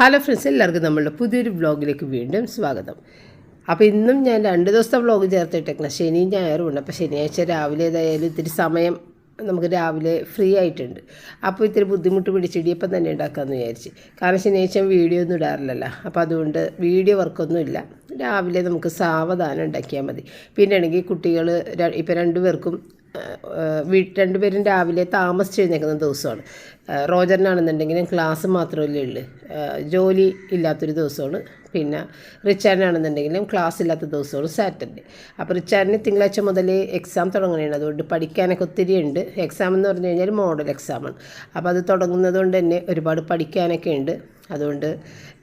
Hello friends എല്ലാവർക്കും നമ്മളുടെ പുതിയൊരു വ്ളോഗിലേക്ക് വീണ്ടും സ്വാഗതം. അപ്പോൾ ഇന്നും ഞാൻ രണ്ട് ദിവസത്തെ വ്ളോഗ് ചേർത്തിട്ടേക്കണം. ശനിയും ഞായറും ഉണ്ട്. അപ്പോൾ ശനിയാഴ്ച രാവിലെ ഏതായാലും ഇത്തിരി സമയം നമുക്ക് രാവിലെ ഫ്രീ ആയിട്ടുണ്ട്. അപ്പോൾ ഇത്തിരി ബുദ്ധിമുട്ട് പിടിച്ച് ഇടിയപ്പം തന്നെ ഉണ്ടാക്കാമെന്ന് വിചാരിച്ച്. കാരണം ശനിയാഴ്ച വീഡിയോ ഒന്നും ഇടാറില്ലല്ലോ. അപ്പോൾ അതുകൊണ്ട് വീഡിയോ വർക്കൊന്നുമില്ല. രാവിലെ നമുക്ക് സാവധാനം ഉണ്ടാക്കിയാൽ മതി. പിന്നെ ആണെങ്കിൽ കുട്ടികൾ ഇപ്പോൾ രണ്ടുപേർക്കും വീ രണ്ടുപേരും രാവിലെ താമസിച്ച് എഴുന്നേക്കുന്ന ദിവസമാണ് റോജറിനാണെന്നുണ്ടെങ്കിൽ ക്ലാസ് മാത്രമല്ലേ ഉള്ളൂ. ജോലി ഇല്ലാത്തൊരു ദിവസമാണ്. പിന്നെ റിച്ചാറിനാണെന്നുണ്ടെങ്കിലും ക്ലാസ് ഇല്ലാത്ത ദിവസമാണ് സാറ്റർഡേ. അപ്പോൾ റിച്ചാറിന് തിങ്കളാഴ്ച മുതൽ എക്സാം തുടങ്ങുകയാണ് അതുകൊണ്ട് പഠിക്കാനൊക്കെ ഒത്തിരി ഉണ്ട്. എക്സാം എന്ന് പറഞ്ഞു കഴിഞ്ഞാൽ മോഡൽ എക്സാമാണ്. അപ്പോൾ അത് തുടങ്ങുന്നത് കൊണ്ട് തന്നെ ഒരുപാട് പഠിക്കാനൊക്കെ ഉണ്ട്. അതുകൊണ്ട്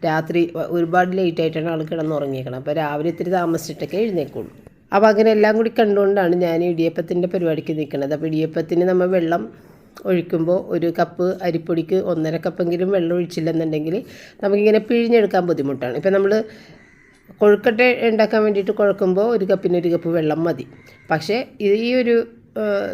രാത്രി ഒരുപാട് ലേറ്റായിട്ടാണ് ആൾ കിടന്നുറങ്ങിയേക്കണം അപ്പോൾ രാവിലെ ഇത്തിരി താമസിച്ചിട്ടൊക്കെ എഴുന്നേക്കുള്ളൂ. അപ്പോൾ അങ്ങനെ എല്ലാം കൂടി കണ്ടുകൊണ്ടാണ് ഞാൻ ഇടിയപ്പത്തിന്റെ പരിപാടിക്ക് നിൽക്കുന്നത്. അപ്പോൾ ഇടിയപ്പത്തിന് നമ്മൾ വെള്ളം ഒഴിക്കുമ്പോൾ ഒരു കപ്പ് അരിപ്പൊടിക്ക് ഒന്നര കപ്പെങ്കിലും വെള്ളം ഒഴിച്ചില്ലെന്നുണ്ടെങ്കിൽ നമുക്കിങ്ങനെ പിഴിഞ്ഞെടുക്കാൻ ബുദ്ധിമുട്ടാണ്. ഇപ്പം നമ്മൾ കൊഴുക്കട്ട ഉണ്ടാക്കാൻ വേണ്ടിയിട്ട് കുഴക്കുമ്പോൾ ഒരു കപ്പിന് ഒരു കപ്പ് വെള്ളം മതി. പക്ഷേ ഈ ഒരു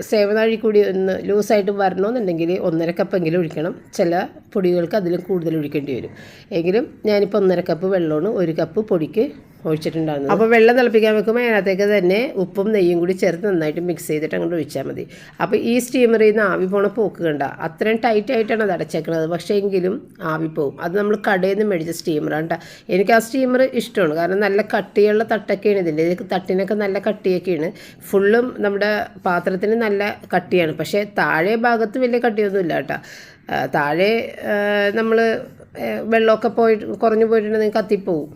സേവനാഴി കൂടി ഒന്ന് ലൂസായിട്ട് വരണമെന്നുണ്ടെങ്കിൽ ഒന്നര കപ്പെങ്കിലും ഒഴിക്കണം. ചില പൊടികൾക്ക് അതിലും കൂടുതൽ ഒഴിക്കേണ്ടി വരും. എങ്കിലും ഞാനിപ്പോൾ ഒന്നര കപ്പ് വെള്ളമാണ് ഒരു കപ്പ് പൊടിക്ക് ഒഴിച്ചിട്ടുണ്ടായിരുന്നത് അപ്പോൾ വെള്ളം തിളപ്പിക്കാൻ വെക്കുമ്പോൾ അതിനകത്തേക്ക് തന്നെ ഉപ്പും നെയ്യും കൂടി ചേർത്ത് നന്നായിട്ട് മിക്സ് ചെയ്തിട്ട് അങ്ങോട്ട് ഒഴിച്ചാൽ മതി. അപ്പോൾ ഈ സ്റ്റീമറിൽ നിന്ന് ആവി പോണ പോക്ക് കണ്ട അത്രയും ടൈറ്റ് ആയിട്ടാണ് അത് അടച്ചേക്കുന്നത് പക്ഷേ എങ്കിലും ആവി പോവും. അത് നമ്മൾ കടയിൽ നിന്ന് മേടിച്ച സ്റ്റീമറാണ് കേട്ടോ എനിക്ക് ആ സ്റ്റീമർ ഇഷ്ടമാണ്. കാരണം നല്ല കട്ടിയുള്ള തട്ടൊക്കെയാണ് ഇതിന്റെ ഇത് തട്ടിനൊക്കെ നല്ല കട്ടിയൊക്കെയാണ്. ഫുള്ളും നമ്മുടെ പാത്രത്തിന് നല്ല കട്ടിയാണ്. പക്ഷേ താഴെ ഭാഗത്ത് വലിയ കട്ടിയൊന്നുമില്ല കേട്ടോ താഴെ നമ്മൾ വെള്ളമൊക്കെ പോയിട്ട് കുറഞ്ഞു പോയിട്ടുണ്ടെങ്കിൽ കത്തിപ്പോവും.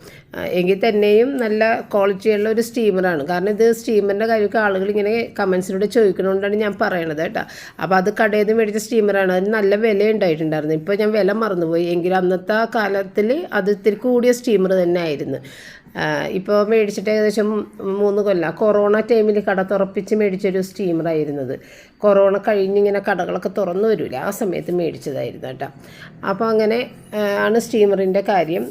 എങ്കിൽ തന്നെയും നല്ല ക്വാളിറ്റിയുള്ള ഒരു സ്റ്റീമറാണ് കാരണം ഇത് സ്റ്റീമറിന്റെ കാര്യമൊക്കെ ആളുകൾ ഇങ്ങനെ കമൻസിലൂടെ ചോദിക്കണോണ്ടാണ് ഞാൻ പറയണത് കേട്ടോ. അപ്പോൾ അത് കടയിൽ നിന്ന് മേടിച്ച സ്റ്റീമറാണ് അതിന് നല്ല വില ഉണ്ടായിട്ടുണ്ടായിരുന്നു. ഇപ്പോൾ ഞാൻ വില മറന്നുപോയി. എങ്കിലും അന്നത്തെ കാലത്തിൽ അത് ഇത്തിരി കൂടിയ സ്റ്റീമർ തന്നെ ആയിരുന്നു ഇപ്പോൾ മേടിച്ചിട്ട് ഏകദേശം മൂന്ന് കൊല്ലം. കൊറോണ ടൈമിൽ കട തുറപ്പിച്ച് മേടിച്ചൊരു സ്റ്റീമറായിരുന്നത് കൊറോണ കഴിഞ്ഞിങ്ങനെ കടകളൊക്കെ തുറന്നു വരില്ല ആ സമയത്ത് മേടിച്ചതായിരുന്നു കേട്ടോ. അപ്പോൾ അങ്ങനെ ആണ് സ്റ്റീമറിന്റെ കാര്യം.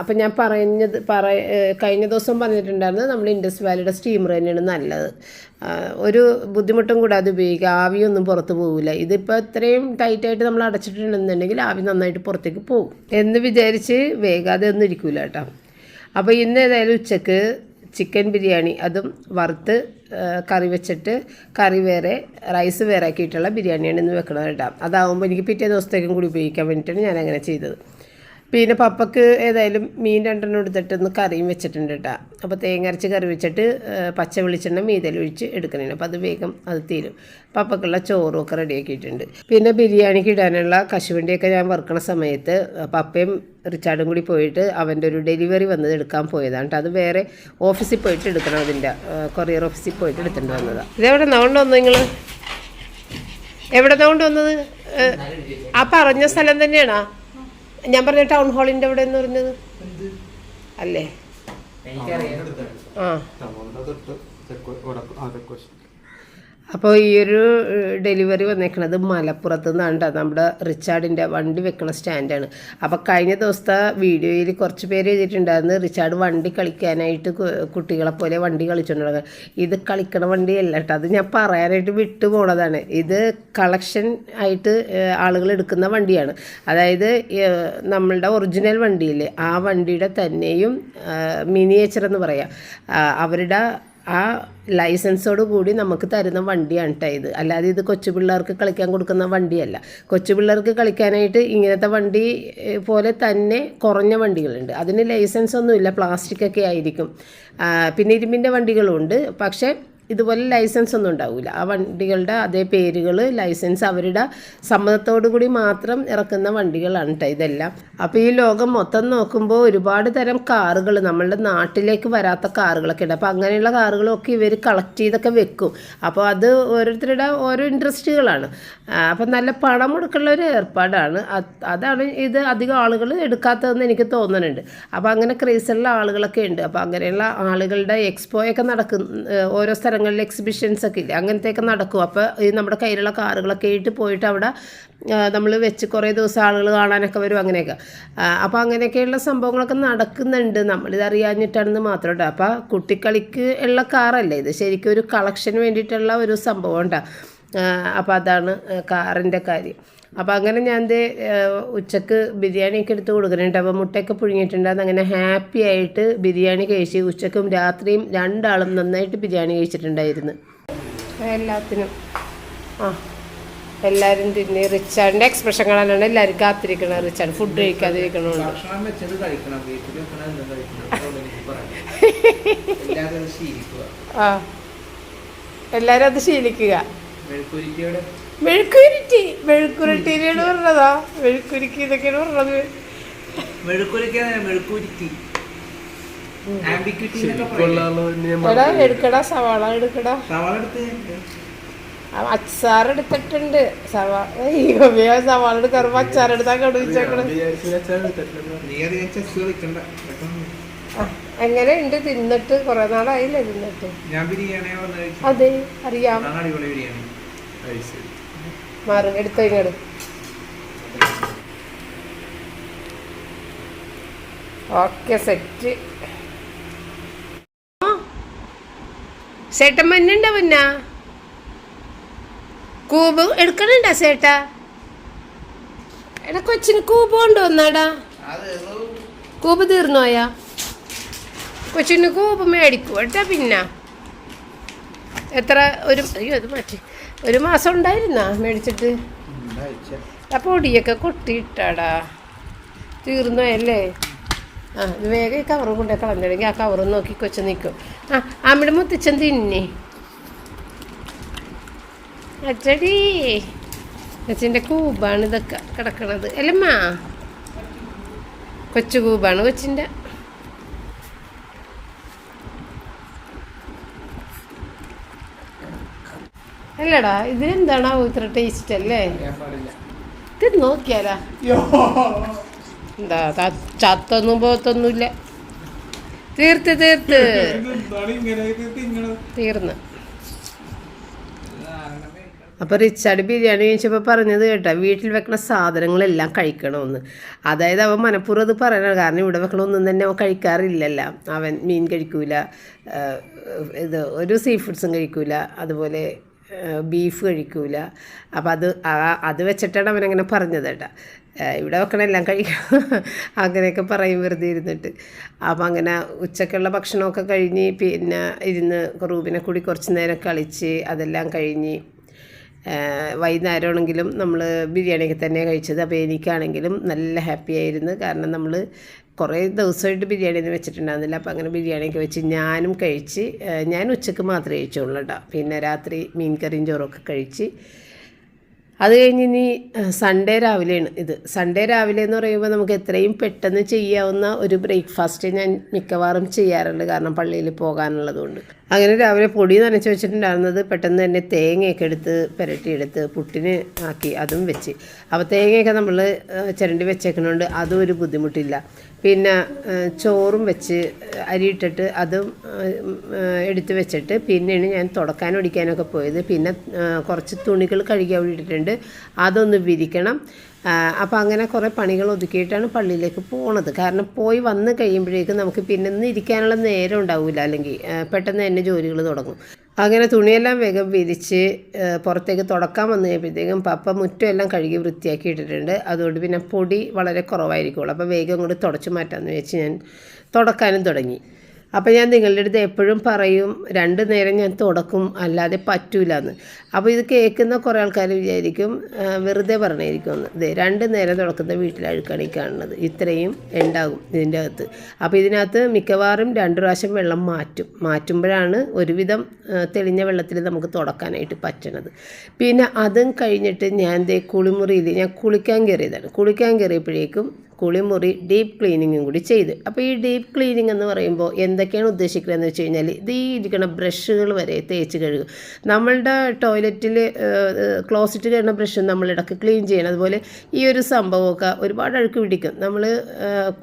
അപ്പോൾ ഞാൻ പറഞ്ഞത് പറ കഴിഞ്ഞ ദിവസം പറഞ്ഞിട്ടുണ്ടായിരുന്നു നമ്മൾ ഇൻഡസ് വാലിയുടെ സ്റ്റീമർ തന്നെയാണ് നല്ലത്. ഒരു ബുദ്ധിമുട്ടും കൂടാതെ ഉപയോഗിക്കുക. ആവിയൊന്നും പുറത്ത് പോകില്ല ഇതിപ്പോൾ ഇത്രയും ടൈറ്റായിട്ട് നമ്മൾ അടച്ചിട്ടുണ്ടെന്നുണ്ടെങ്കിൽ ആവി നന്നായിട്ട് പുറത്തേക്ക് പോകും. എന്ന് വിചാരിച്ച് വേഗാതെ ഒന്നും ഇരിക്കില്ല കേട്ടോ. അപ്പോൾ ഇന്ന് ഏതായാലും ഉച്ചയ്ക്ക് ചിക്കൻ ബിരിയാണി അതും വറുത്ത് കറി വെച്ചിട്ട് കറി വേറെ റൈസ് വേറെ ആക്കിയിട്ടുള്ള ബിരിയാണിയാണ് ഇന്ന് വെക്കണത് കേട്ടോ. അതാവുമ്പോൾ എനിക്ക് പിറ്റേ ദിവസത്തേക്കും കൂടി ഉപയോഗിക്കാൻ വേണ്ടിയിട്ടാണ് ഞാൻ അങ്ങനെ ചെയ്തത്. പിന്നെ പപ്പക്ക് ഏതായാലും മീൻ രണ്ടെണ്ണം എടുത്തിട്ട് ഒന്ന് കറിയും വെച്ചിട്ടുണ്ട് കേട്ടോ അപ്പോൾ തേങ്ങ അരച്ച് കറി വെച്ചിട്ട് പച്ച വെളിച്ചെണ്ണ മീതലൊഴിച്ച് എടുക്കണേന്. അപ്പോൾ അത് വേഗം അത് തീരും. പപ്പക്കുള്ള ചോറും ഒക്കെ റെഡിയാക്കിയിട്ടുണ്ട്. പിന്നെ ബിരിയാണിക്ക് ഇടാനുള്ള കശുവണ്ടിയൊക്കെ ഞാൻ വറുക്കണ സമയത്ത് പപ്പയും റിച്ചാർഡും കൂടി പോയിട്ട് അവന്റെ ഒരു ഡെലിവറി വന്നത് എടുക്കാൻ പോയതാണ് അത് വേറെ ഓഫീസിൽ പോയിട്ട് എടുക്കണം അതിന്റെ കൊറിയർ ഓഫീസിൽ പോയിട്ട് എടുത്തിട്ട് വന്നതാണ് ഇതെവിടെ നിന്നുകൊണ്ട് വന്നു നിങ്ങൾ എവിടെ നിന്നുകൊണ്ട് വന്നത്? ആ പറഞ്ഞ സ്ഥലം തന്നെയാണോ? ഞാൻ പറഞ്ഞ ടൗൺ ഹാളിന്റെ അവിടെ എന്ന് പറഞ്ഞത്? അല്ലേ? ആ അപ്പോൾ ഈ ഒരു ഡെലിവറി വന്നേക്കണത് മലപ്പുറത്ത് നിന്നാണ് കേട്ടോ നമ്മുടെ റിച്ചാർഡിന്റെ വണ്ടി വെക്കണ സ്റ്റാൻഡാണ്. അപ്പോൾ കഴിഞ്ഞ ദിവസത്തെ വീഡിയോയിൽ കുറച്ച് പേര് എഴുതിയിട്ടുണ്ടായിരുന്നു റിച്ചാർഡ് വണ്ടി കളിക്കാനായിട്ട് കുട്ടികളെ പോലെ വണ്ടി കളിച്ചുകൊണ്ടിരുന്നത് ഇത് കളിക്കണ വണ്ടിയല്ല കേട്ടോ അത് ഞാൻ പറയാനായിട്ട് വിട്ടു പോണതാണ് ഇത് കളക്ഷൻ ആയിട്ട് ആളുകൾ എടുക്കുന്ന വണ്ടിയാണ്. അതായത് നമ്മളുടെ ഒറിജിനൽ വണ്ടിയില്ലേ? ആ വണ്ടിയുടെ തന്നെയും മിനിയേച്ചർ എന്ന് പറയാം. അവരുടെ ആ ലൈസൻസോട് കൂടി നമുക്ക് തരുന്ന വണ്ടിയാണ് ഇത്. അല്ലാതെ ഇത് കൊച്ചു പിള്ളേർക്ക് കളിക്കാൻ കൊടുക്കുന്ന വണ്ടിയല്ല. കൊച്ചു പിള്ളേർക്ക് കളിക്കാനായിട്ട് ഇങ്ങനത്തെ വണ്ടി പോലെ തന്നെ കുറഞ്ഞ വണ്ടികളുണ്ട്. അതിന് ലൈസൻസ് ഒന്നുമില്ല പ്ലാസ്റ്റിക് ഒക്കെ ആയിരിക്കും പിന്നെ ഇരുമ്പിന്റെ വണ്ടികളുണ്ട്. പക്ഷേ ഇതുപോലെ ലൈസൻസ് ഒന്നും ഉണ്ടാവില്ല ആ വണ്ടികളുടെ അതേ പേരുകൾ ലൈസൻസ് അവരുടെ സമ്മതത്തോടു കൂടി മാത്രം ഇറക്കുന്ന വണ്ടികളാണ് കേട്ടോ ഇതെല്ലാം. അപ്പോൾ ഈ ലോകം മൊത്തം നോക്കുമ്പോൾ ഒരുപാട് തരം കാറുകൾ നമ്മളുടെ നാട്ടിലേക്ക് വരാത്ത കാറുകളൊക്കെ ഉണ്ട്. അപ്പോൾ അങ്ങനെയുള്ള കാറുകളൊക്കെ ഇവർ കളക്ട് ചെയ്തൊക്കെ വെക്കും. അപ്പോൾ അത് ഓരോരുത്തരുടെ ഓരോ ഇൻട്രസ്റ്റുകളാണ് അപ്പം നല്ല പണം മുടക്കുള്ള ഒരു ഏർപ്പാടാണ്. അതാണ് ഇത് അധികം ആളുകൾ എടുക്കാത്തതെന്ന് എനിക്ക് തോന്നുന്നുണ്ട് അപ്പോൾ അങ്ങനെ ക്രേസുള്ള ആളുകളൊക്കെ ഉണ്ട്. അപ്പോൾ അങ്ങനെയുള്ള ആളുകളുടെ എക്സ്പോയൊക്കെ നടക്കുന്ന ഓരോ ഓരോ സ്ഥലങ്ങളിൽ എക്സിബിഷൻസ് ഒക്കെ ഇല്ലേ? അങ്ങനത്തെയൊക്കെ നടക്കും. അപ്പോൾ ഈ നമ്മുടെ കയ്യിലുള്ള കാറുകളൊക്കെ ആയിട്ട് പോയിട്ട് അവിടെ നമ്മൾ വെച്ച് കുറേ ദിവസം ആളുകൾ കാണാനൊക്കെ വരും അങ്ങനെയൊക്കെ. അപ്പോൾ അങ്ങനെയൊക്കെയുള്ള സംഭവങ്ങളൊക്കെ നടക്കുന്നുണ്ട്. നമ്മളിത് അറിയാഞ്ഞിട്ടാണെന്ന് മാത്രം കേട്ടോ അപ്പോൾ കുട്ടിക്കളിക്ക് ഉള്ള കാറല്ലേ ഇത്? ശരിക്കും ഒരു കളക്ഷന് വേണ്ടിയിട്ടുള്ള ഒരു സംഭവം കേട്ടോ അപ്പോൾ അതാണ് കാറിന്റെ കാര്യം. അപ്പോൾ അങ്ങനെ ഞാൻ ദേ ഏഹ്, ഉച്ചയ്ക്ക് ബിരിയാണിയൊക്കെ എടുത്ത് കൊടുക്കുന്നുണ്ട്. അപ്പോൾ മുട്ടയൊക്കെ പുഴുങ്ങിയിട്ടുണ്ടായിരുന്നു അങ്ങനെ ഹാപ്പി ആയിട്ട് ബിരിയാണി കഴിച്ച് ഉച്ചക്കും രാത്രിയും രണ്ടാളും നന്നായിട്ട് ബിരിയാണി കഴിച്ചിട്ടുണ്ടായിരുന്നു. എല്ലാത്തിനും. ആ. എല്ലാവരും തിന്ന് റിച്ചാർഡിന്റെ എക്സ്പ്രഷൻ കാണാനാണ് എല്ലാവരും കാത്തിരിക്കണം റിച്ചാർഡ് ഫുഡ് കഴിക്കാതിരിക്കണോണ്ട് ആ. എല്ലാവരും അത് ശീലിക്കുക. മെഴുക്കുരുട്ടി. മെഴുക്കുരുട്ടിയിലാണ് പറഞ്ഞതാ. മെഴുക്കുരുക്കി ഇതൊക്കെയാണ് പറഞ്ഞത്. അച്ചാറെടുത്തിട്ടുണ്ട് മെഴുക്കുരുത്തി? എടാ എടുക്കടാ സവാള എടുക്കടാ. സവാള എടുത്ത് ആ, അച്ചാർ എടുത്തിട്ടുണ്ട്. സവാള അയ്യോ സവാള എടുക്കാറുമ്പോ അച്ചാർ എടുത്താ കടുവിച്ചേക്കണ്. എങ്ങനെ ഉണ്ട് തിന്നിട്ട് കുറെ നാളായില്ലേ തിന്നിട്ട്. ഞാൻ ബിരിയാണി വന്ന് അതെ അറിയാം. അതാണ് അടിപൊളി ബിരിയാണി. മാറും എടുത്തോ ഇങ്ങോട്ട് ഓക്കെ സെറ്റ് സേട്ടൻ മഞ്ഞുണ്ടോ മുന്ന കൂബ് എടുക്കണണ്ട സേട്ടാ എടാ കൊച്ചിന് കൂബ് കൊണ്ടുവന്നാടാ അത് കൂബ് തീർന്നോയാ? കൊച്ചിന് കൂബ് മേടിക്കും കേട്ടാ പിന്നെ. എത്ര ഒരു അയ്യോ അത് മാറ്റി. ഒരു മാസം ഉണ്ടായിരുന്നാ മേടിച്ചിട്ട്? അപ്പോൾ ഒടിയൊക്കെ കൊട്ടിയിട്ടാടാ. തീർന്നോയല്ലേ ആ ഇത് വേഗം ഈ കവറും കൊണ്ടേ കളഞ്ഞില്ലെങ്കിൽ ആ കവറും നോക്കി കൊച്ചു നിൽക്കും. ആ ആമിട് മുത്തിച്ചൻ തിന്നി. അച്ചടി അച്ഛന്റെ കൂബാണ് ഇതൊക്കെ കിടക്കണത്. അല്ലമ്മ കൊച്ചു കൂബാണ് കൊച്ചിന്റെ. അല്ലടാ ഇത് എന്താണാവോ ഇത്ര ടേസ്റ്റ് അല്ലേ? ഇത് നോക്കിയാലാ? എന്താ ചത്തൊന്നും പോത്തൊന്നുമില്ല. തീർത്ത് തീർത്ത്. തീർന്ന്. അപ്പോൾ റിച്ചാർഡ് ബിരിയാണി കഴിച്ചപ്പോൾ പറഞ്ഞത് കേട്ടോ വീട്ടിൽ വെക്കണ സാധനങ്ങളെല്ലാം കഴിക്കണമെന്ന്. അതായത് അവൻ മനഃപൂർവം അത് പറയണം കാരണം ഇവിടെ വെക്കണമൊന്നും തന്നെ അവൻ കഴിക്കാറില്ലല്ല. അവൻ മീൻ കഴിക്കൂല ഇത് ഒരു സീ ഫുഡ്സും കഴിക്കൂല അതുപോലെ ബീഫ് കഴിക്കൂല. അപ്പം അത് അത് വെച്ചിട്ടാണ് അവനങ്ങനെ പറഞ്ഞത് കേട്ടോ. ഇവിടെ വെക്കണെല്ലാം എല്ലാം കഴിക്കണം അങ്ങനെയൊക്കെ പറയും വെറുതെ ഇരുന്നിട്ട്. അപ്പം അങ്ങനെ ഉച്ചക്കുള്ള ഭക്ഷണമൊക്കെ കഴിഞ്ഞ് പിന്നെ ഇരുന്ന് റൂബിനെ കൂടി കുറച്ച് നേരം കളിച്ച് അതെല്ലാം കഴിഞ്ഞ് വൈകുന്നേരമാണെങ്കിലും നമ്മൾ ബിരിയാണിയൊക്കെ തന്നെ കഴിച്ചത്. അപ്പോൾ എനിക്കാണെങ്കിലും നല്ല ഹാപ്പി ആയിരുന്നു. കാരണം നമ്മൾ കുറേ ദിവസമായിട്ട് ബിരിയാണി ഒന്നും വെച്ചിട്ടുണ്ടായിരുന്നില്ല. അപ്പോൾ അങ്ങനെ ബിരിയാണിയൊക്കെ വെച്ച് ഞാനും കഴിച്ച് ഞാൻ ഉച്ചയ്ക്ക് മാത്രമേ കഴിച്ചുള്ളൂ കേട്ടോ പിന്നെ രാത്രി മീൻ കറിയും ചോറൊക്കെ കഴിച്ച്. അത് കഴിഞ്ഞ് ഇനി സൺഡേ രാവിലെയാണ് ഇത്. സൺഡേ രാവിലെ എന്ന് പറയുമ്പോൾ നമുക്ക് എത്രയും പെട്ടെന്ന് ചെയ്യാവുന്ന ഒരു ബ്രേക്ക്ഫാസ്റ്റ് ഞാൻ മിക്കവാറും ചെയ്യാറുണ്ട്. കാരണം പള്ളിയിൽ പോകാനുള്ളതുകൊണ്ട്. അങ്ങനെ രാവിലെ പൊടി നനച്ച് വെച്ചിട്ടുണ്ടായിരുന്നത് പെട്ടെന്ന് തന്നെ തേങ്ങയൊക്കെ എടുത്ത് പുരട്ടിയെടുത്ത് പുട്ടിന് ആക്കി അതും വെച്ച്. അപ്പോൾ തേങ്ങയൊക്കെ നമ്മൾ ചിരണ്ടി വെച്ചേക്കണോണ്ട് അതും ഒരു ബുദ്ധിമുട്ടില്ല. പിന്നെ ചോറും വെച്ച് അരിയിട്ടിട്ട് അതും എടുത്ത് വെച്ചിട്ട് പിന്നെയാണ് ഞാൻ തുടക്കാനും ഒടിക്കാനൊക്കെ പോയത്. പിന്നെ കുറച്ച് തുണികൾ കഴുകാൻ വേണ്ടിയിട്ടുണ്ട് അതൊന്ന് വിരിക്കണം. അപ്പോൾ അങ്ങനെ കുറേ പണികൾ ഒതുക്കിയിട്ടാണ് പള്ളിയിലേക്ക് പോണത്. കാരണം പോയി വന്ന് കഴിയുമ്പോഴേക്കും നമുക്ക് പിന്നെ ഇരിക്കാനുള്ള നേരം ഉണ്ടാവില്ല അല്ലെങ്കിൽ പെട്ടെന്ന് തന്നെ ജോലികൾ തുടങ്ങും. അങ്ങനെ തുണിയെല്ലാം വേഗം വിരിച്ച് പുറത്തേക്ക് തുടക്കാൻ വന്നു കഴിയുമ്പോഴത്തേക്കും പപ്പ മുറ്റമെല്ലാം കഴുകി വൃത്തിയാക്കി ഇട്ടിട്ടുണ്ട് അതുകൊണ്ട് പിന്നെ പൊടി വളരെ കുറവായിരിക്കുള്ളൂ. അപ്പോൾ വേഗം അങ്ങോട്ട് തുടച്ചു മാറ്റാമെന്ന് വെച്ച് ഞാൻ തുടക്കാനും തുടങ്ങി. അപ്പോൾ ഞാൻ നിങ്ങളുടെ അടുത്ത് എപ്പോഴും പറയും രണ്ട് നേരം ഞാൻ തുടക്കും അല്ലാതെ പറ്റൂല എന്ന് അപ്പോൾ ഇത് കേൾക്കുന്ന കുറേ ആൾക്കാർ വിചാരിക്കും വെറുതെ പറഞ്ഞായിരിക്കും എന്ന് ഇതേ രണ്ട് നേരം തുടക്കുന്ന വീട്ടിലഴുക്കാണ് ഈ കാണുന്നത്. ഇത്രയും ഉണ്ടാകും ഇതിന്റെ അകത്ത്. അപ്പോൾ ഇതിനകത്ത് മിക്കവാറും രണ്ട് പ്രാവശ്യം വെള്ളം മാറ്റും. മാറ്റുമ്പോഴാണ് ഒരുവിധം തെളിഞ്ഞ വെള്ളത്തിൽ നമുക്ക് തുടക്കാനായിട്ട് പറ്റണത്. പിന്നെ അതും കഴിഞ്ഞിട്ട് ഞാൻ ദേ കുളിമുറിയിൽ ഞാൻ കുളിക്കാൻ കയറിയതാണ്. കുളിക്കാൻ കയറിയപ്പോഴേക്കും കുളിമുറി ഡീപ്പ് ക്ലീനിങ്ങും കൂടി ചെയ്ത്. അപ്പോൾ ഈ ഡീപ്പ് ക്ലീനിങ് എന്ന് പറയുമ്പോൾ എന്തൊക്കെയാണ് ഉദ്ദേശിക്കുന്നതെന്ന് വെച്ച് കഴിഞ്ഞാൽ ഇത് ഈ ബ്രഷുകൾ വരെ തേച്ച് കഴുകും നമ്മളുടെ ടോയ്ലറ്റിൽ ക്ലോസറ്റ് കഴിയുന്ന ബ്രഷ് നമ്മൾ ഇടയ്ക്ക് ക്ലീൻ ചെയ്യണം. അതുപോലെ ഈ ഒരു സംഭവമൊക്കെ ഒരുപാട് അഴുക്ക് പിടിക്കും. നമ്മൾ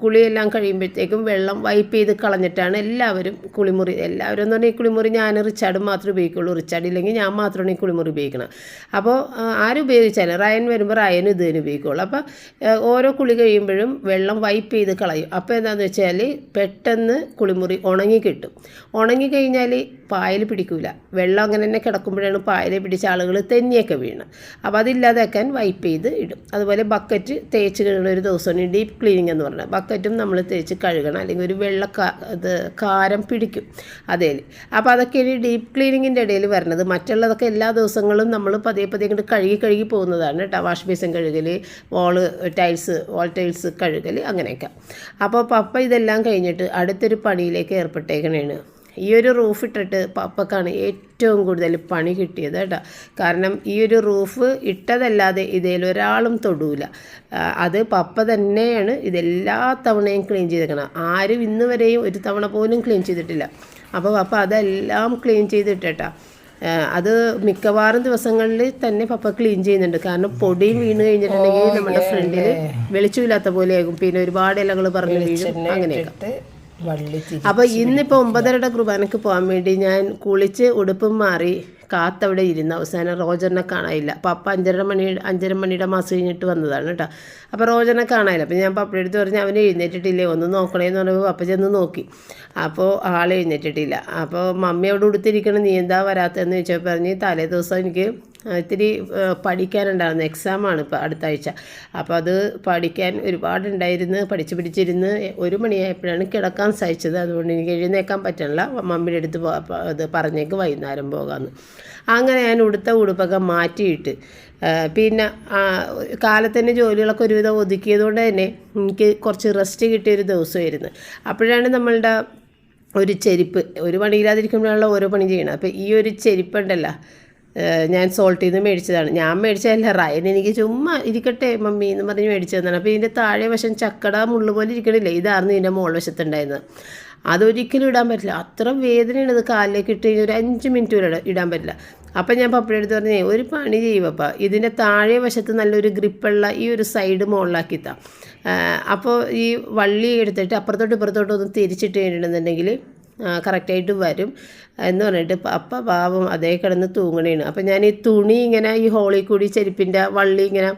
കുളിയെല്ലാം കഴിയുമ്പോഴത്തേക്കും വെള്ളം വൈപ്പ് ചെയ്ത് കളഞ്ഞിട്ടാണ് എല്ലാവരും കുളിമുറി എല്ലാവരും എന്ന് പറഞ്ഞാൽ ഈ കുളിമുറി ഞാൻ റിച്ചാർഡ് മാത്രമേ ഉപയോഗിക്കുള്ളൂ. റിച്ചാർഡ് ഇല്ലെങ്കിൽ ഞാൻ മാത്രമാണ് ഈ കുളിമുറി ഉപയോഗിക്കണം അപ്പോൾ ആരും ഉപയോഗിച്ചാലും റയൻ വരുമ്പോൾ റയൻ ഇത് തന്നെ ഉപയോഗിക്കുള്ളൂ അപ്പോൾ ഓരോ കുളി കഴിയുമ്പോഴും കഴിയുമ്പോഴേനും വെള്ളം വൈപ്പ് ചെയ്ത് കളയും. അപ്പോൾ എന്താണെന്ന് വെച്ചാൽ പെട്ടെന്ന് കുളിമുറി ഉണങ്ങി കിട്ടും. ഉണങ്ങി കഴിഞ്ഞാൽ പായൽ പിടിക്കില്ല വെള്ളം അങ്ങനെ തന്നെ കിടക്കുമ്പോഴാണ് പായൽ പിടിച്ച ആളുകൾ തെന്നിയൊക്കെ വീണ്. അപ്പോൾ അതില്ലാതാക്കാൻ വൈപ്പ് ചെയ്ത് ഇടും. അതുപോലെ ബക്കറ്റ് തേച്ച് കഴുകണ ഒരു ദിവസമാണ് ഡീപ്പ് ക്ലീനിങ് എന്ന് പറഞ്ഞാൽ ബക്കറ്റും നമ്മൾ തേച്ച് കഴുകണം. അല്ലെങ്കിൽ ഒരു വെള്ള ഇത് കാരം പിടിക്കും അതേ അപ്പോൾ അതൊക്കെ ഈ ഡീപ്പ് ക്ലീനിങ്ങിന്റെ ഇടയിൽ വരുന്നത് മറ്റുള്ളതൊക്കെ എല്ലാ ദിവസങ്ങളും നമ്മൾ പതിയെ പതിയെ കഴുകി കഴുകി പോകുന്നതാണ് കേട്ടോ. വാഷ് ബേസിൻ കഴുകൽ വാൾ ടൈൽസ് വാൾ ടൈൽസ് കഴുകൽ അങ്ങനെയൊക്കെ. അപ്പോൾ പപ്പ ഇതെല്ലാം കഴിഞ്ഞിട്ട് അടുത്തൊരു പണിയിലേക്ക് ഏർപ്പെട്ടേക്കണേണ്. ഈ ഒരു റൂഫ് ഇട്ടിട്ട് പപ്പക്കാണ് ഏറ്റവും കൂടുതൽ പണി കിട്ടിയത് കേട്ടോ. കാരണം ഈ ഒരു റൂഫ് ഇട്ടതല്ലാതെ ഇതിൽ ഒരാളും തൊടൂല അത് പപ്പ തന്നെയാണ് ഇതെല്ലാ തവണയും ക്ലീൻ ചെയ്തേക്കണം. ആരും ഇന്ന് വരെയും ഒരു തവണ പോലും ക്ലീൻ ചെയ്തിട്ടില്ല. അപ്പോൾ പപ്പ അതെല്ലാം ക്ലീൻ ചെയ്തിട്ടേട്ടാ. അത് മിക്കവാറും ദിവസങ്ങളിൽ തന്നെ പപ്പ ക്ലീൻ ചെയ്യുന്നുണ്ട്. കാരണം പൊടിയും വീണ് കഴിഞ്ഞിട്ടുണ്ടെങ്കിൽ നമ്മുടെ ഫ്രണ്ടിൽ വെളിച്ചമില്ലാത്ത പോലെയാകും. പിന്നെ ഒരുപാട് ഇലകൾ പറഞ്ഞു വീഴും. അങ്ങനെയൊക്കെ. അപ്പൊ ഇന്നിപ്പോ ഒമ്പതരയുടെ കുർബാനക്ക് പോകാൻ വേണ്ടി ഞാൻ കുളിച്ച് ഉടുപ്പും മാറി കാത്തവിടെ ഇരുന്ന് അവസാനം റോജറിനെ കാണാനില്ല. അപ്പോൾ അപ്പം അഞ്ചര മണി അഞ്ചര മണിയുടെ മാസം കഴിഞ്ഞിട്ട് വന്നതാണ് കേട്ടോ. അപ്പോൾ റോജറിനെ കാണാനില്ല. അപ്പോൾ ഞാൻ പപ്പയുടെ അടുത്ത് പറഞ്ഞ് അവൻ എഴുന്നേറ്റിട്ടില്ലേ? ഒന്ന് നോക്കണേന്ന് പറഞ്ഞപ്പോൾ പപ്പ ചെന്ന് നോക്കി. അപ്പോൾ ആൾ എഴുന്നേറ്റിട്ടില്ല. അപ്പോൾ മമ്മി അവിടെ ഉടുത്തിരിക്കണം നീ എന്താ വരാത്തതെന്ന് ചോദിച്ചപ്പോൾ പറഞ്ഞ് തലേ ദിവസം എനിക്ക് ഇത്തിരി പഠിക്കാനുണ്ടാകുന്ന എക്സാമാണ് ഇപ്പോൾ അടുത്ത ആഴ്ച. അപ്പോൾ അത് പഠിക്കാൻ ഒരുപാടുണ്ടായിരുന്നു. പഠിച്ച് പിടിച്ചിരുന്ന് ഒരു മണിയായപ്പോഴാണ് കിടക്കാൻ സഹിച്ചത്. അതുകൊണ്ട് എനിക്ക് എഴുന്നേക്കാൻ പറ്റണില്ല. മമ്മിയുടെ അടുത്ത് ഇത് പറഞ്ഞേക്ക് വൈകുന്നേരം പോകാമെന്ന് അങ്ങനെ ഞാൻ ഉടുത്ത ഉടുപ്പൊക്കെ മാറ്റിയിട്ട് പിന്നെ കാലത്തന്നെ ജോലികളൊക്കെ ഒരുവിധം ഒതുക്കിയതുകൊണ്ട് തന്നെ എനിക്ക് കുറച്ച് റെസ്റ്റ് കിട്ടിയൊരു ദിവസമായിരുന്നു. അപ്പോഴാണ് നമ്മളുടെ ഒരു ചെരുപ്പ്. ഒരു പണിയില്ലാതിരിക്കുമ്പോഴാണല്ലോ ഓരോ പണി ചെയ്യണം അപ്പോൾ ഈ ഒരു ചെരുപ്പുണ്ടല്ലോ. ഞാൻ സോൾട്ടിൽ നിന്ന് മേടിച്ചതാണ്. ഞാൻ മേടിച്ചതല്ല റയൻ എനിക്ക് ചുമ്മാ ഇരിക്കട്ടെ മമ്മി എന്ന് പറഞ്ഞ് മേടിച്ചു തന്നാണ് അപ്പോൾ ഇതിന്റെ താഴെ വശം ചക്കട മുള്ളു പോലെ ഇരിക്കണില്ലേ? ഇതായിരുന്നു ഇതിന്റെ മോൾ വശത്തുണ്ടായിരുന്നത്. അതൊരിക്കലും ഇടാൻ പറ്റില്ല. അത്ര വേദനയാണ് ഇത് കാലിലേക്ക് ഇട്ട് കഴിഞ്ഞാൽ ഒരു അഞ്ച് മിനിറ്റ് വരെ ഇടാൻ പറ്റില്ല. അപ്പം ഞാൻ പപ്പയുടെ അടുത്ത് പറഞ്ഞേ ഒരു പണി ചെയ്യുവപ്പ ഇതിന്റെ താഴെ വശത്ത് നല്ലൊരു ഗ്രിപ്പുള്ള ഈ ഒരു സൈഡ് മുകളിലാക്കി താ അപ്പോൾ ഈ വള്ളി എടുത്തിട്ട് അപ്പുറത്തോട്ട് ഇപ്പുറത്തോട്ട് ഒന്ന് തിരിച്ചിട്ട് കഴിഞ്ഞിട്ടുണ്ടെന്നുണ്ടെങ്കിൽ കറക്റ്റായിട്ട് വരും. എന്ന് പറഞ്ഞിട്ട് അപ്പം പാവം അതേ കിടന്ന് തൂങ്ങണേണ്. അപ്പം ഞാൻ ഈ തുണി ഇങ്ങനെ ഈ ഹോളിൽ കൂടി ചെരുപ്പിന്റെ വള്ളി ഇങ്ങനെ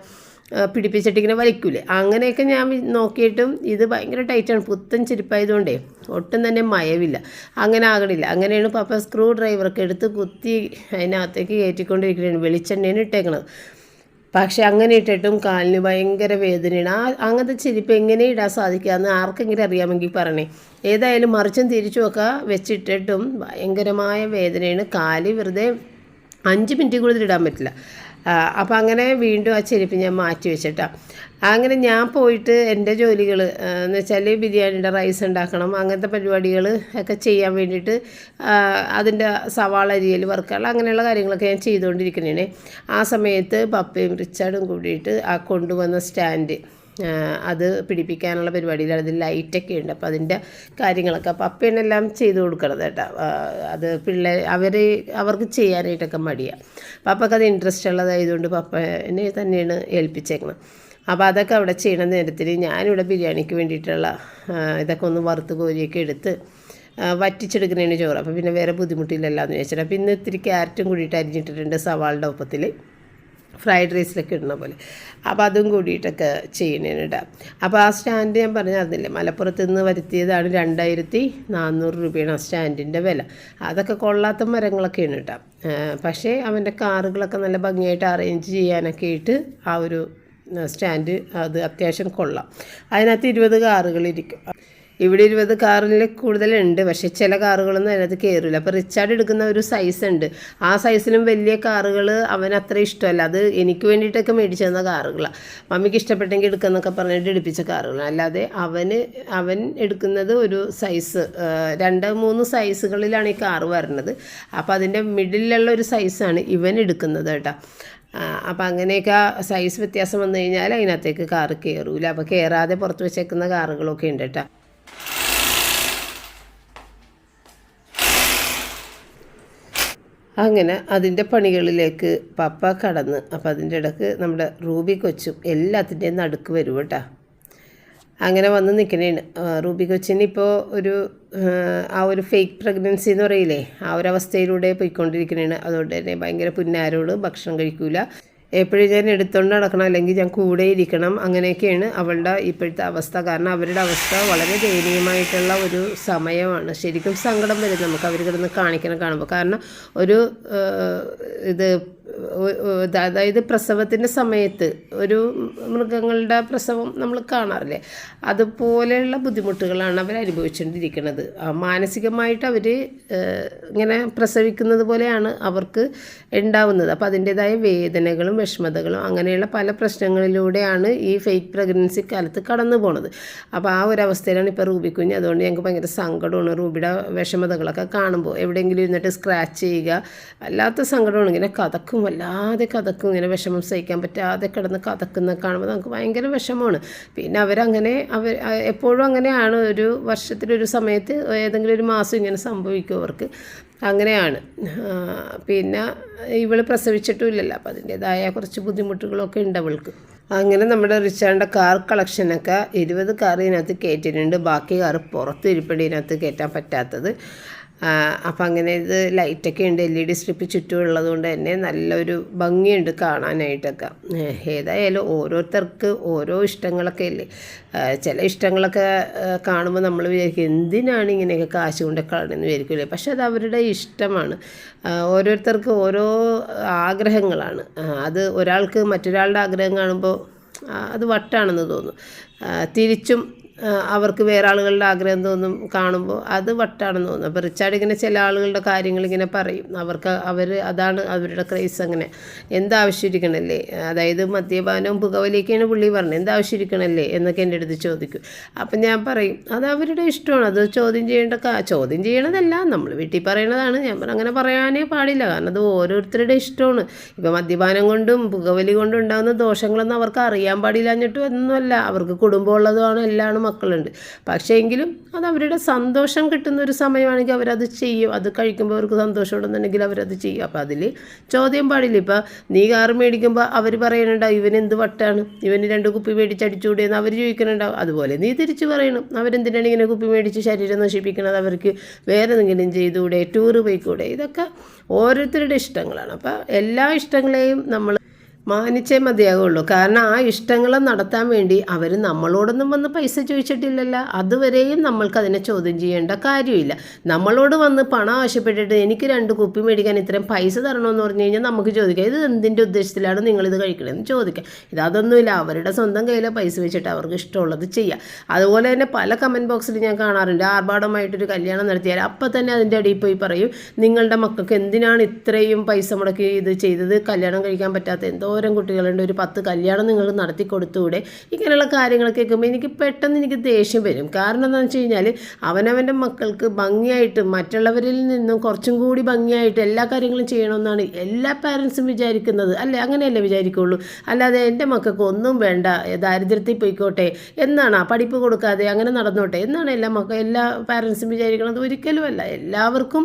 പിടിപ്പിച്ചിട്ട് ഇങ്ങനെ വലിക്കൂലേ. അങ്ങനെയൊക്കെ ഞാൻ നോക്കിയിട്ടും ഇത് ഭയങ്കര ടൈറ്റാണ് പുത്തൻ ചെരുപ്പായതുകൊണ്ടേ ഒട്ടും തന്നെ മയവില്ല. അങ്ങനെ ആകണില്ല. അങ്ങനെയാണ് പപ്പ സ്ക്രൂ ഡ്രൈവറൊക്കെ എടുത്ത് കുത്തി അതിനകത്തേക്ക് കയറ്റിക്കൊണ്ടിരിക്കുകയാണ് വെളിച്ചെണ്ണയാണ് ഇട്ടേക്കണത്. പക്ഷെ അങ്ങനെ ഇട്ടിട്ടും കാലിന് ഭയങ്കര വേദനയാണ്. ആ അങ്ങനത്തെ ചെരുപ്പ് എങ്ങനെ ഇടാൻ സാധിക്കാമെന്ന് ആർക്കെങ്കിലും അറിയാമെങ്കിൽ പറഞ്ഞേ ഏതായാലും മറിച്ചും തിരിച്ചുമൊക്കെ വെച്ചിട്ടിട്ടും ഭയങ്കരമായ വേദനയാണ്. കാൽ വെറുതെ അഞ്ച് മിനിറ്റ് കൂടുതൽ ഇടാൻ പറ്റില്ല. അപ്പോൾ അങ്ങനെ വീണ്ടും ആ ചെരുപ്പ് ഞാൻ മാറ്റി വെച്ചിട്ടാ. അങ്ങനെ ഞാൻ പോയിട്ട് എന്റെ ജോലികൾ എന്ന് വെച്ചാൽ ബിരിയാണിയുടെ റൈസ് ഉണ്ടാക്കണം അങ്ങനത്തെ പരിപാടികൾ ഒക്കെ ചെയ്യാൻ വേണ്ടിയിട്ട് അതിന്റെ സവാള അരിയൽ വർക്കുകൾ അങ്ങനെയുള്ള കാര്യങ്ങളൊക്കെ ഞാൻ ചെയ്തുകൊണ്ടിരിക്കണേ ആ സമയത്ത് പപ്പയും റിച്ചാർഡും കൂടിയിട്ട് ആ കൊണ്ടുവന്ന സ്റ്റാൻഡ് അത് പിടിപ്പിക്കാനുള്ള പരിപാടിയിലാണ് അതിൽ ലൈറ്റൊക്കെ ഉണ്ട്. അപ്പോൾ അതിന്റെ കാര്യങ്ങളൊക്കെ പപ്പേനെല്ലാം ചെയ്ത് കൊടുക്കണത് കേട്ടോ. അത് പിള്ളേർ അവർ അവർക്ക് ചെയ്യാനായിട്ടൊക്കെ മടിയാണ് പപ്പക്കത് ഇൻട്രസ്റ്റ് ഉള്ളതായതുകൊണ്ട് പപ്പനെ തന്നെയാണ് ഏൽപ്പിച്ചേക്കുന്നത് അപ്പോൾ അതൊക്കെ അവിടെ ചെയ്യണ നേരത്തിൽ ഞാനിവിടെ ബിരിയാണിക്ക് വേണ്ടിയിട്ടുള്ള ഇതൊക്കെ ഒന്ന് വറുത്ത് കോരിയൊക്കെ എടുത്ത് വറ്റിച്ചെടുക്കുന്നതിന് ചോറ്. അപ്പോൾ പിന്നെ വേറെ ബുദ്ധിമുട്ടില്ലല്ലോ എന്ന് ചോദിച്ചാൽ അപ്പോൾ ഇന്ന് ഇത്തിരി ക്യാരറ്റും കൂടിയിട്ട് അരിഞ്ഞിട്ടിട്ടുണ്ട് സവാളുടെ ഒപ്പത്തിൽ ഫ്രൈഡ് റൈസിലൊക്കെ ഇടുന്ന പോലെ. അപ്പോൾ അതും കൂടിയിട്ടൊക്കെ ചെയ്യണേനിടാം അപ്പോൾ ആ സ്റ്റാൻഡ് ഞാൻ പറഞ്ഞിരുന്നില്ലേ മലപ്പുറത്ത് നിന്ന് വരുത്തിയതാണ് രണ്ടായിരത്തി നാനൂറ് രൂപയാണ് ആ സ്റ്റാൻഡിന്റെ വില. അതൊക്കെ കൊള്ളാത്ത മരങ്ങളൊക്കെയാണ് കേട്ടോ പക്ഷേ അവന്റെ കാറുകളൊക്കെ നല്ല ഭംഗിയായിട്ട് അറേഞ്ച് ചെയ്യാനൊക്കെ ആയിട്ട് ആ ഒരു സ്റ്റാൻഡ് അത് അത്യാവശ്യം കൊള്ളാം. അതിനകത്ത് ഇരുപത് കാറുകളിരിക്കും ഇവിടെ ഇരുപത് കാറിൽ കൂടുതലുണ്ട് പക്ഷേ ചില കാറുകളൊന്നും അതിനകത്ത് കയറില്ല. അപ്പോൾ റിച്ചാർഡ് എടുക്കുന്ന ഒരു സൈസ് ഉണ്ട്. ആ സൈസിലും വലിയ കാറുകൾ അവൻ അത്ര ഇഷ്ടമല്ല. അത് എനിക്ക് വേണ്ടിയിട്ടൊക്കെ മേടിച്ചു തന്ന കാറുകളാണ് മമ്മിക്ക് ഇഷ്ടപ്പെട്ടെങ്കിൽ എടുക്കുന്നൊക്കെ പറഞ്ഞിട്ട് എടുപ്പിച്ച കാറുകളാണ് അല്ലാതെ അവന് അവൻ എടുക്കുന്നത് ഒരു സൈസ് രണ്ട് മൂന്ന് സൈസുകളിലാണ് ഈ കാറ് വരുന്നത്. അപ്പോൾ അതിന്റെ മിഡിലുള്ള ഒരു സൈസാണ് ഇവൻ എടുക്കുന്നത് കേട്ടോ. അപ്പം അങ്ങനെയൊക്കെ സൈസ് വ്യത്യാസം വന്നു കഴിഞ്ഞാൽ അതിനകത്തേക്ക് കാറ് കയറൂല അപ്പോൾ കയറാതെ പുറത്ത് വെച്ചേക്കുന്ന കാറുകളൊക്കെ ഉണ്ട് കേട്ടോ അങ്ങനെ അതിന്റെ പണികളിലേക്ക് പപ്പ കടന്ന് അപ്പോൾ അതിന്റെ ഇടയ്ക്ക് നമ്മുടെ റൂബി കൊച്ചും എല്ലാത്തിന്റെയും നടുക്ക് വരും കേട്ടോ അങ്ങനെ വന്ന് നിൽക്കണേണ്. റൂബി കൊച്ചിന് ഇപ്പോൾ ഒരു ആ, ഒരു ഫേക്ക് പ്രഗ്നൻസി എന്ന് പറയില്ലേ ആ ഒരു അവസ്ഥയിലൂടെ പോയിക്കൊണ്ടിരിക്കണേണ്. അതുകൊണ്ട് തന്നെ ഭയങ്കര പുന്നാരോട് ഭക്ഷണം കഴിക്കൂല. എപ്പോഴും ഞാൻ എടുത്തുകൊണ്ട് നടക്കണം അല്ലെങ്കിൽ ഞാൻ കൂടെ ഇരിക്കണം അങ്ങനെയൊക്കെയാണ് അവളുടെ ഇപ്പോഴത്തെ അവസ്ഥ. കാരണം അവരുടെ അവസ്ഥ വളരെ ദയനീയമായിട്ടുള്ള ഒരു സമയമാണ്. ശരിക്കും സങ്കടം വരും നമുക്ക് അവർ കിടന്ന് കാണിക്കണം കാണുമ്പോൾ കാരണം ഒരു ഇത് അതായത് പ്രസവത്തിന്റെ സമയത്ത് ഒരു മൃഗങ്ങളുടെ പ്രസവം നമ്മൾ കാണാറില്ലേ? അതുപോലെയുള്ള ബുദ്ധിമുട്ടുകളാണ് അവർ അനുഭവിച്ചുകൊണ്ടിരിക്കുന്നത്. മാനസികമായിട്ട് അവർ ഇങ്ങനെ പ്രസവിക്കുന്നത് പോലെയാണ് അവർക്ക് ഉണ്ടാവുന്നത്. അപ്പോൾ അതിന്റേതായ വേദനകളും വിഷമതകളും അങ്ങനെയുള്ള പല പ്രശ്നങ്ങളിലൂടെയാണ് ഈ ഫേക്ക് പ്രഗ്നൻസി കാലത്ത് കടന്നു പോണത്. അപ്പോൾ ആ ഒരു അവസ്ഥയിലാണ് ഇപ്പോൾ റൂബി കുഞ്ഞ്. അതുകൊണ്ട് ഞങ്ങൾക്ക് ഭയങ്കര സങ്കടമാണ് റൂബിയുടെ വിഷമതകളൊക്കെ കാണുമ്പോൾ. എവിടെയെങ്കിലും ഇരുന്നിട്ട് സ്ക്രാച്ച് ചെയ്യുക അല്ലാത്ത സങ്കടമാണ്. ഇങ്ങനെ കഥക്കും വല്ലാതെ കഥക്കും ഇങ്ങനെ വിഷമം സഹിക്കാൻ പറ്റാതെ കിടന്ന് കഥക്കുന്ന കാണുമ്പോൾ നമുക്ക് ഭയങ്കര വിഷമമാണ്. പിന്നെ അവരങ്ങനെ അവർ എപ്പോഴും അങ്ങനെയാണ്. ഒരു വർഷത്തിലൊരു സമയത്ത് ഏതെങ്കിലും ഒരു മാസം ഇങ്ങനെ സംഭവിക്കും അവർക്ക്. അങ്ങനെയാണ്. പിന്നെ ഇവൾ പ്രസവിച്ചിട്ടും ഇല്ലല്ലോ അപ്പോൾ അതിന്റേതായ കുറച്ച് ബുദ്ധിമുട്ടുകളൊക്കെ ഉണ്ട് അവൾക്ക്. അങ്ങനെ നമ്മുടെ റിച്ചാറിന്റെ കാർ കളക്ഷനൊക്കെ ഇരുപത് കാർ ഇതിനകത്ത് കയറ്റിയിട്ടുണ്ട്. ബാക്കി കാർ പുറത്ത് ഇരിപ്പടി ഇതിനകത്ത് കയറ്റാൻ പറ്റാത്തത്. അപ്പം അങ്ങനെ ഇത് ലൈറ്റൊക്കെ ഉണ്ട്. എൽ ഇ ഡി സ്ട്രിപ്പ് ചുറ്റും ഉള്ളതുകൊണ്ട് തന്നെ നല്ലൊരു ഭംഗിയുണ്ട് കാണാനായിട്ടൊക്കെ. ഏതായാലും ഓരോരുത്തർക്ക് ഓരോ ഇഷ്ടങ്ങളൊക്കെ ഇല്ലേ? ചില ഇഷ്ടങ്ങളൊക്കെ കാണുമ്പോൾ നമ്മൾ വിചാരിക്കും എന്തിനാണ് ഇങ്ങനെയൊക്കെ കാശ് കൊണ്ട് കളയുന്നത് വിചാരിക്കില്ലേ പക്ഷെ അത് അവരുടെ ഇഷ്ടമാണ്. ഓരോരുത്തർക്ക് ഓരോ ആഗ്രഹങ്ങളാണ്. അത് ഒരാൾക്ക് മറ്റൊരാളുടെ ആഗ്രഹം കാണുമ്പോൾ അത് വട്ടാണെന്ന് തോന്നും. തിരിച്ചും അവർക്ക് വേറെ ആളുകളുടെ ആഗ്രഹം തോന്നും കാണുമ്പോൾ അത് വട്ടാണെന്ന് തോന്നും അപ്പോൾ റിച്ചാർഡ് ഇങ്ങനെ ചില ആളുകളുടെ കാര്യങ്ങൾ ഇങ്ങനെ പറയും. അവർക്ക് അവർ അതാണ് അവരുടെ ക്രൈസ് അങ്ങനെ. എന്താവശ്യമിരിക്കണല്ലേ അതായത് മദ്യപാനവും പുകവലിയൊക്കെയാണ് പുള്ളി പറഞ്ഞത്. എന്താവശ്യമിരിക്കണല്ലേ എന്നൊക്കെ എന്റെ അടുത്ത് ചോദിക്കും. അപ്പം ഞാൻ പറയും അത് അവരുടെ ഇഷ്ടമാണ്. അത് ചോദ്യം ചെയ്യേണ്ട ചോദ്യം ചെയ്യണതല്ല. നമ്മൾ വീട്ടിൽ പറയണതാണ്. ഞാൻ അങ്ങനെ പറയാനേ പാടില്ല. കാരണം അത് ഓരോരുത്തരുടെ ഇഷ്ടമാണ്. ഇപ്പം മദ്യപാനം കൊണ്ടും പുകവലി കൊണ്ടും ഉണ്ടാകുന്ന ദോഷങ്ങളൊന്നും അവർക്ക് അറിയാൻ പാടില്ല എന്നിട്ടും ഒന്നുമല്ല. അവർക്ക് കുടുംബമുള്ളതുമാണ് എല്ലാം മക്കളുണ്ട്. പക്ഷേ എങ്കിലും അത് അവരുടെ സന്തോഷം കിട്ടുന്ന ഒരു സമയമാണെങ്കിൽ അവരത് ചെയ്യും. അത് കഴിക്കുമ്പോൾ അവർക്ക് സന്തോഷം ഉണ്ടെന്നുണ്ടെങ്കിൽ അവരത് ചെയ്യും. അപ്പോൾ അതിൽ ചോദ്യം പാടില്ല. ഇപ്പോൾ നീ കാറ് മേടിക്കുമ്പോൾ അവർ പറയുന്നുണ്ടാവും ഇവൻ എന്ത് വട്ടാണ്? ഇവന് രണ്ട് കുപ്പി മേടിച്ച് അടിച്ചുകൂടെ? എന്ന് അവർ ചോദിക്കുന്നുണ്ടാവും അതുപോലെ നീ തിരിച്ച് പറയണം അവരെന്തിനാണ് ഇങ്ങനെ കുപ്പി മേടിച്ച് ശരീരം നശിപ്പിക്കണത്? അവർക്ക് വേറെ എന്തെങ്കിലും ചെയ്തുകൂടെ? ടൂറ് പോയിക്കൂടെ? ഇതൊക്കെ ഓരോരുത്തരുടെ ഇഷ്ടങ്ങളാണ്. അപ്പോൾ എല്ലാ ഇഷ്ടങ്ങളെയും നമ്മൾ മാനിച്ചേ മതിയാകുള്ളൂ. കാരണം ആ ഇഷ്ടങ്ങൾ നടത്താൻ വേണ്ടി അവർ നമ്മളോടൊന്നും വന്ന് പൈസ ചോദിച്ചിട്ടില്ലല്ലോ. അതുവരെയും നമ്മൾക്ക് അതിനെ ചോദ്യം ചെയ്യേണ്ട കാര്യമില്ല. നമ്മളോട് വന്ന് പണം ആവശ്യപ്പെട്ടിട്ട് എനിക്ക് രണ്ട് കുപ്പി മേടിക്കാൻ ഇത്രയും പൈസ തരണമെന്ന് പറഞ്ഞു കഴിഞ്ഞാൽ നമുക്ക് ചോദിക്കാം ഇത് എന്തിന്റെ ഉദ്ദേശത്തിലാണ് നിങ്ങളിത് കഴിക്കണമെന്ന് ചോദിക്കാം. ഇത് അതൊന്നുമില്ല. അവരുടെ സ്വന്തം കയ്യിലെ പൈസ വെച്ചിട്ട് അവർക്ക് ഇഷ്ടമുള്ളത് ചെയ്യാം. അതുപോലെ തന്നെ പല കമന്റ് ബോക്സിൽ ഞാൻ കാണാറുണ്ട്. ആർഭാടമായിട്ടൊരു കല്യാണം നടത്തിയാൽ അപ്പം തന്നെ അതിന്റെ അടിയിൽ പോയി പറയും നിങ്ങളുടെ മക്കൾക്ക് എന്തിനാണ് ഇത്രയും പൈസ മുടക്കി ഇത് ചെയ്തത്? കല്യാണം കഴിക്കാൻ പറ്റാത്ത എന്തോരം കുട്ടികളുണ്ട് ഒരു പത്ത് കല്യാണം നിങ്ങൾ നടത്തി കൊടുത്തുകൂടെ ഇങ്ങനെയുള്ള കാര്യങ്ങൾ കേൾക്കുമ്പോൾ എനിക്ക് പെട്ടെന്ന് എനിക്ക് ദേഷ്യം വരും. കാരണം എന്താണെന്ന് വെച്ച് കഴിഞ്ഞാൽ അവനവന്റെ മക്കൾക്ക് ഭംഗിയായിട്ട് മറ്റുള്ളവരിൽ നിന്നും കുറച്ചും കൂടി ഭംഗിയായിട്ട് എല്ലാ കാര്യങ്ങളും ചെയ്യണമെന്നാണ് എല്ലാ പാരൻസും വിചാരിക്കുന്നത്. അല്ലേ? അങ്ങനെയല്ലേ വിചാരിക്കുള്ളൂ. അല്ലാതെ എന്റെ മക്കൾക്ക് ഒന്നും വേണ്ട ദാരിദ്ര്യത്തിൽ പോയിക്കോട്ടെ എന്നാണ് പഠിപ്പ് കൊടുക്കാതെ അങ്ങനെ നടന്നോട്ടെ എന്നാണ് എല്ലാ മക്ക എല്ലാ പാരൻസും വിചാരിക്കുന്നത്. ഒരിക്കലുമല്ല. എല്ലാവർക്കും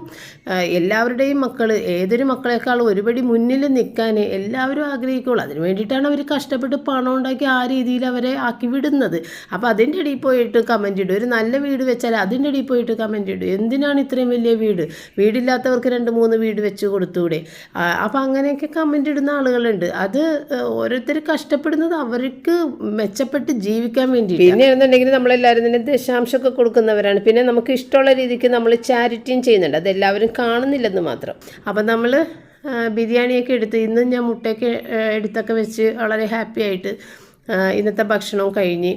എല്ലാവരുടെയും മക്കൾ ഏതൊരു മക്കളെക്കാളും ഒരുപടി മുന്നിൽ നിൽക്കാൻ എല്ലാവരും ആഗ്രഹിക്കുള്ളൂ അതിന് വേണ്ടിയിട്ടാണ് അവർ കഷ്ടപ്പെട്ട് പണം ഉണ്ടാക്കി ആ രീതിയിൽ അവരെ ആക്കി വിടുന്നത്. അപ്പോൾ അതിന്റെ ഇടയിൽ പോയിട്ട് കമന്റ് ഇടും. ഒരു നല്ല വീട് വെച്ചാൽ അതിന്റെ ഇടയിൽ പോയിട്ട് കമന്റ് ഇടും. എന്തിനാണ് ഇത്രയും വലിയ വീട്? വീടില്ലാത്തവർക്ക് രണ്ട് മൂന്ന് വീട് വെച്ച് കൊടുത്തൂടെ? അപ്പോൾ അങ്ങനെയൊക്കെ കമന്റ് ഇടുന്ന ആളുകളുണ്ട്. അത് ഓരോരുത്തർ കഷ്ടപ്പെടുന്നത് അവർക്ക് മെച്ചപ്പെട്ട് ജീവിക്കാൻ വേണ്ടി പിന്നെ എന്നുണ്ടെങ്കിൽ നമ്മളെല്ലാവരും തന്നെ ദശാംശമൊക്കെ കൊടുക്കുന്നവരാണ്. പിന്നെ നമുക്ക് ഇഷ്ടമുള്ള രീതിക്ക് നമ്മൾ ചാരിറ്റിയും ചെയ്യുന്നുണ്ട്. അതെല്ലാവരും കാണുന്നില്ലെന്ന് മാത്രം. അപ്പം നമ്മൾ ബിരിയാണിയൊക്കെ എടുത്ത് ഇന്നും ഞാൻ മുട്ടയൊക്കെ എടുത്തൊക്കെ വെച്ച് വളരെ ഹാപ്പി ആയിട്ട് ഇന്നത്തെ ഭക്ഷണവും കഴിഞ്ഞ്.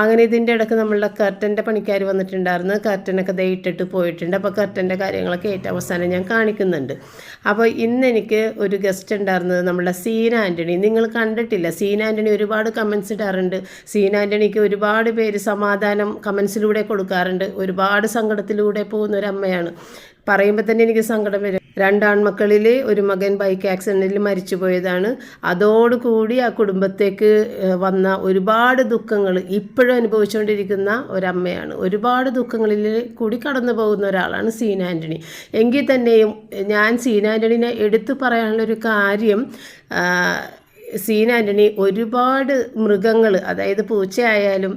അങ്ങനെ ഇതിന്റെ ഇടയ്ക്ക് നമ്മളുടെ കർട്ടന്റെ പണിക്കാർ വന്നിട്ടുണ്ടായിരുന്നു. കർട്ടനൊക്കെ ദേ ഇട്ടിട്ട് പോയിട്ടുണ്ട്. അപ്പോൾ കർട്ടന്റെ കാര്യങ്ങളൊക്കെ ഏറ്റവും അവസാനം ഞാൻ കാണിക്കുന്നുണ്ട്. അപ്പോൾ ഇന്ന് എനിക്ക് ഒരു ഗസ്റ്റ് ഉണ്ടായിരുന്നത് നമ്മുടെ സീന ആന്റണി നിങ്ങൾ കണ്ടിട്ടില്ല? സീന ആന്റണി ഒരുപാട് കമൻസ് ഇടാറുണ്ട്. സീന ആന്റണിക്ക് ഒരുപാട് പേര് സമാധാനം കമൻസിലൂടെ കൊടുക്കാറുണ്ട്. ഒരുപാട് സങ്കടത്തിലൂടെ പോകുന്ന ഒരു അമ്മയാണ്. പറയുമ്പോൾ തന്നെ എനിക്ക് സങ്കടം വരും. രണ്ടാൺമക്കളിൽ ഒരു മകൻ ബൈക്ക് ആക്സിഡന്റിൽ മരിച്ചു പോയതാണ്. അതോടുകൂടി ആ കുടുംബത്തേക്ക് വന്ന ഒരുപാട് ദുഃഖങ്ങൾ ഇപ്പോഴും അനുഭവിച്ചുകൊണ്ടിരിക്കുന്ന ഒരമ്മയാണ്. ഒരുപാട് ദുഃഖങ്ങളിൽ കൂടി കടന്നു പോകുന്ന ഒരാളാണ് സീന ആന്റണി എങ്കിൽ തന്നെയും ഞാൻ സീന ആന്റണിനെ എടുത്തു പറയാനുള്ളൊരു കാര്യം സീൻ ആന്റണി ഒരുപാട് മൃഗങ്ങൾ അതായത് പൂച്ചയായാലും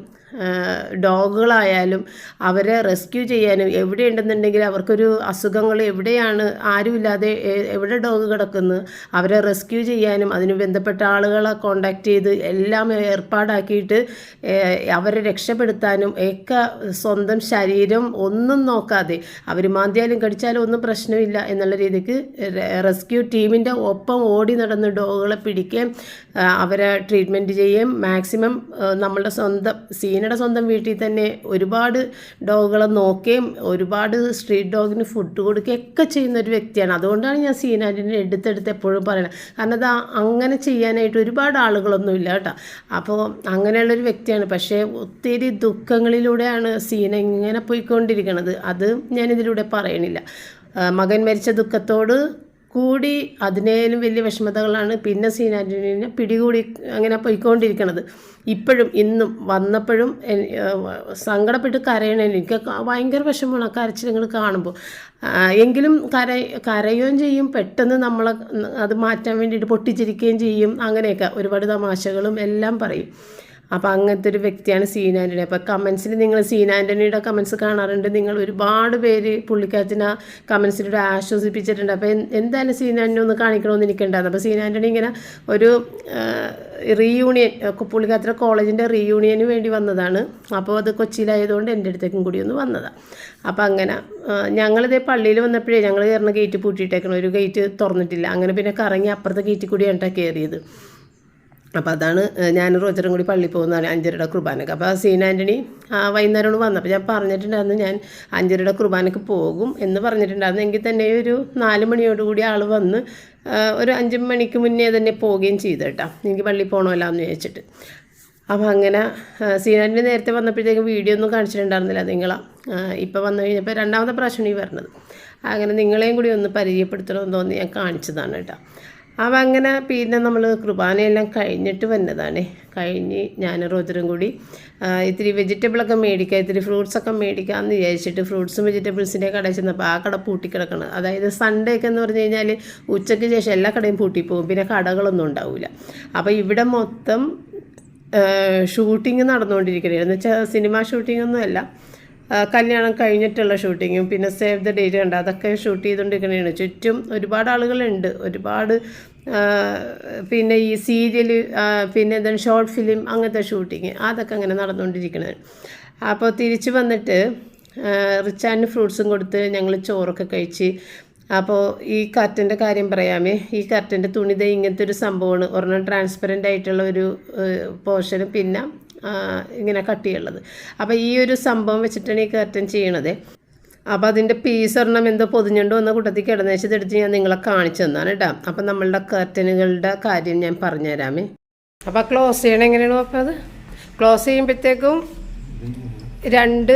ഡോഗുകളായാലും അവരെ റെസ്ക്യൂ ചെയ്യാനും എവിടെയുണ്ടെന്നുണ്ടെങ്കിൽ അവർക്കൊരു അസുഖങ്ങൾ എവിടെയാണ് ആരുമില്ലാതെ എവിടെ ഡോഗ് കിടക്കുന്നു അവരെ റെസ്ക്യൂ ചെയ്യാനും അതിന് ബന്ധപ്പെട്ട ആളുകളെ കോണ്ടാക്ട് ചെയ്ത് എല്ലാം ഏർപ്പാടാക്കിയിട്ട് അവരെ രക്ഷപ്പെടുത്താനും ഒക്കെ സ്വന്തം ശരീരം ഒന്നും നോക്കാതെ അവർ മാന്തിയാലും കടിച്ചാലും ഒന്നും പ്രശ്നമില്ല എന്നുള്ള രീതിക്ക് റെസ്ക്യൂ ടീമിന്റെ ഒപ്പം ഓടി നടന്ന് ഡോഗുകളെ പിടിക്കുകയും അവരെ ട്രീറ്റ്മെന്റ് ചെയ്യുകയും മാക്സിമം നമ്മളുടെ സ്വന്തം സീനയുടെ സ്വന്തം വീട്ടിൽ തന്നെ ഒരുപാട് ഡോഗുകളെ നോക്കുകയും ഒരുപാട് സ്ട്രീറ്റ് ഡോഗിന് ഫുഡ് കൊടുക്കുകയും ഒക്കെ ചെയ്യുന്ന ഒരു വ്യക്തിയാണ്. അതുകൊണ്ടാണ് ഞാൻ സീനാന്റിനെ എടുത്തെടുത്ത് എപ്പോഴും പറയുന്നത് കാരണം അത് അങ്ങനെ ചെയ്യാനായിട്ട് ഒരുപാട് ആളുകളൊന്നും ഇല്ല കേട്ടോ. അപ്പോൾ അങ്ങനെയുള്ളൊരു വ്യക്തിയാണ്. പക്ഷേ ഒത്തിരി ദുഃഖങ്ങളിലൂടെയാണ് സീന ഇങ്ങനെ പോയിക്കൊണ്ടിരിക്കുന്നത് അത് ഞാനിതിലൂടെ പറയണില്ല. മകൻ മരിച്ച ദുഃഖത്തോട് കൂടി അതിനേലും വലിയ വിഷമതകളാണ് പിന്നെ സീനാന്റിനെ പിടികൂടി അങ്ങനെ പോയിക്കൊണ്ടിരിക്കണത്. ഇപ്പോഴും ഇന്നും വന്നപ്പോഴും സങ്കടപ്പെട്ട് കരയണേ എനിക്ക് ഭയങ്കര വിഷമമാണ് ആ കരച്ചിലുകൾ കാണുമ്പോൾ. എങ്കിലും കര കരയുകയും ചെയ്യും പെട്ടെന്ന് നമ്മളെ അത് മാറ്റാൻ വേണ്ടിയിട്ട് പൊട്ടിച്ചിരിക്കുകയും ചെയ്യും അങ്ങനെയൊക്കെ ഒരുപാട് തമാശകളും എല്ലാം പറയും. അപ്പോൾ അങ്ങനത്തെ ഒരു വ്യക്തിയാണ് സീൻ ആന്റണി അപ്പോൾ കമൻസിൽ നിങ്ങൾ സീൻ ആന്റണിയുടെ കമൻസ് കാണാറുണ്ട്? നിങ്ങൾ ഒരുപാട് പേര് പുള്ളിക്കാരത്തിനെ കമൻസിലൂടെ ആശ്വസിപ്പിച്ചിട്ടുണ്ട്. അപ്പോൾ എന്തായാലും സീൻ ആന്റണി ഒന്ന് കാണിക്കണമെന്ന് എനിക്കുണ്ടായിരുന്നു. അപ്പോൾ സീൻ ആന്റണി ഇങ്ങനെ ഒരു റീയൂണിയൻ പുള്ളിക്കാത്തിന്റെ കോളേജിന്റെ റീയൂണിയന് വേണ്ടി വന്നതാണ്. അപ്പോൾ അത് കൊച്ചിയിലായതുകൊണ്ട് എന്റെ അടുത്തേക്കും കൂടി ഒന്ന് വന്നതാണ് അപ്പോൾ അങ്ങനെ ആ, ഞങ്ങളിതേ പള്ളിയിൽ വന്നപ്പോഴേ ഞങ്ങൾ കയറുന്ന ഗേറ്റ് പൂട്ടിയിട്ടേക്കണം. ഒരു ഗേറ്റ് തുറന്നിട്ടില്ല. അങ്ങനെ പിന്നെ കറങ്ങി അപ്പുറത്തെ ഗേറ്റിൽ കൂടിയാണ് കേട്ടോ കയറിയത് അപ്പോൾ അതാണ് ഞാൻ റോജറും കൂടി പള്ളിയിൽ പോകുന്നതാണ് അഞ്ചരയുടെ കുർബാനക്ക്. അപ്പോൾ സീൻ ആന്റണി ആ, വന്നു. അപ്പോൾ ഞാൻ പറഞ്ഞിട്ടുണ്ടായിരുന്നു ഞാൻ അഞ്ചരയുടെ കുർബാനക്ക് പോകും എന്ന് പറഞ്ഞിട്ടുണ്ടായിരുന്നു. എങ്കിൽ തന്നെ ഒരു നാല് മണിയോടുകൂടി ആൾ വന്ന് ഒരു അഞ്ച് മണിക്ക് മുന്നേ തന്നെ പോവുകയും ചെയ്തു കേട്ടോ. എനിക്ക് പള്ളിയിൽ പോകണമല്ലോ എന്ന് ചോദിച്ചിട്ട് അപ്പോൾ അങ്ങനെ സീനാന്റണി നേരത്തെ വന്നപ്പോഴത്തേക്കും വീഡിയോ ഒന്നും കാണിച്ചിട്ടുണ്ടായിരുന്നില്ല നിങ്ങളാ. ഇപ്പോൾ വന്നു കഴിഞ്ഞപ്പോൾ രണ്ടാമത്തെ പ്രാവശ്യമാണ് ഈ വരുന്നത് അങ്ങനെ നിങ്ങളെയും കൂടി ഒന്ന് പരിചയപ്പെടുത്തണമെന്ന് തോന്നി ഞാൻ കാണിച്ചതാണ് കേട്ടോ. അപ്പം അങ്ങനെ പിന്നെ നമ്മൾ കുർബാനയെല്ലാം കഴിഞ്ഞിട്ട് വന്നതാണ്. കഴിഞ്ഞ് ഞാൻ റോജറും കൂടി ഇത്തിരി വെജിറ്റബിളൊക്കെ മേടിക്കുക ഇത്തിരി ഫ്രൂട്ട്സൊക്കെ മേടിക്കാമെന്ന് വിചാരിച്ചിട്ട് ഫ്രൂട്ട്സും വെജിറ്റബിൾസിന്റെ കടയിൽ ചെന്നപ്പോൾ ആ കട പൂട്ടിക്കിടക്കണം അതായത് സൺഡേ ഒക്കെ എന്ന് പറഞ്ഞു കഴിഞ്ഞാൽ ഉച്ചയ്ക്ക് ശേഷം എല്ലാ കടയും പൂട്ടിപ്പോകും പിന്നെ കടകളൊന്നും ഉണ്ടാവില്ല അപ്പോൾ ഇവിടെ മൊത്തം ഷൂട്ടിങ് നടന്നുകൊണ്ടിരിക്കുകയാണ്. എന്ന് വെച്ചാൽ സിനിമ ആ, കല്യാണം കഴിഞ്ഞിട്ടുള്ള ഷൂട്ടിങ്ങും പിന്നെ സേവ് ദ ഡേറ്റ് കണ്ട? അതൊക്കെ ഷൂട്ട് ചെയ്തുകൊണ്ടിരിക്കണതാണ് ചുറ്റും ഒരുപാട് ആളുകളുണ്ട്. ഒരുപാട് പിന്നെ ഈ സീരിയൽ പിന്നെ എന്താണ് ഷോർട്ട് ഫിലിം അങ്ങനത്തെ ഷൂട്ടിങ് അതൊക്കെ അങ്ങനെ നടന്നുകൊണ്ടിരിക്കുന്നത് അപ്പോൾ തിരിച്ച് വന്നിട്ട് റിച്ച് ആൻഡ് ഫ്രൂട്ട്സും കൊടുത്ത് ഞങ്ങൾ ചോറൊക്കെ കഴിച്ച് അപ്പോൾ ഈ കർട്ടന്റെ കാര്യം പറയാമേ. ഈ കർട്ടന്റെ തുണിത ഇങ്ങനത്തെ ഒരു സംഭവമാണ്. ഒരെണ്ണം ട്രാൻസ്പെറന്റ് ആയിട്ടുള്ള ഒരു പോർഷനും പിന്നെ ഇങ്ങനെ കട്ടിയുള്ളത്. അപ്പോൾ ഈ ഒരു സംഭവം വെച്ചിട്ടാണ് ഈ കർട്ടൻ ചെയ്യണത്. അപ്പോൾ അതിന്റെ പീസ് ഒരെണ്ണം എന്തോ പൊതിഞ്ഞുകൊണ്ട് വന്ന കൂട്ടത്തിൽ കിടന്നേച്ചത് എടുത്ത് ഞാൻ നിങ്ങളെ കാണിച്ചു തന്നാണ് കേട്ടോ അപ്പം നമ്മളുടെ കർട്ടനുകളുടെ കാര്യം ഞാൻ പറഞ്ഞുതരാമേ. അപ്പോൾ ക്ലോസ് ചെയ്യണം എങ്ങനെയാണ് അപ്പോൾ അത്? ക്ലോസ് ചെയ്യുമ്പോഴത്തേക്കും രണ്ട്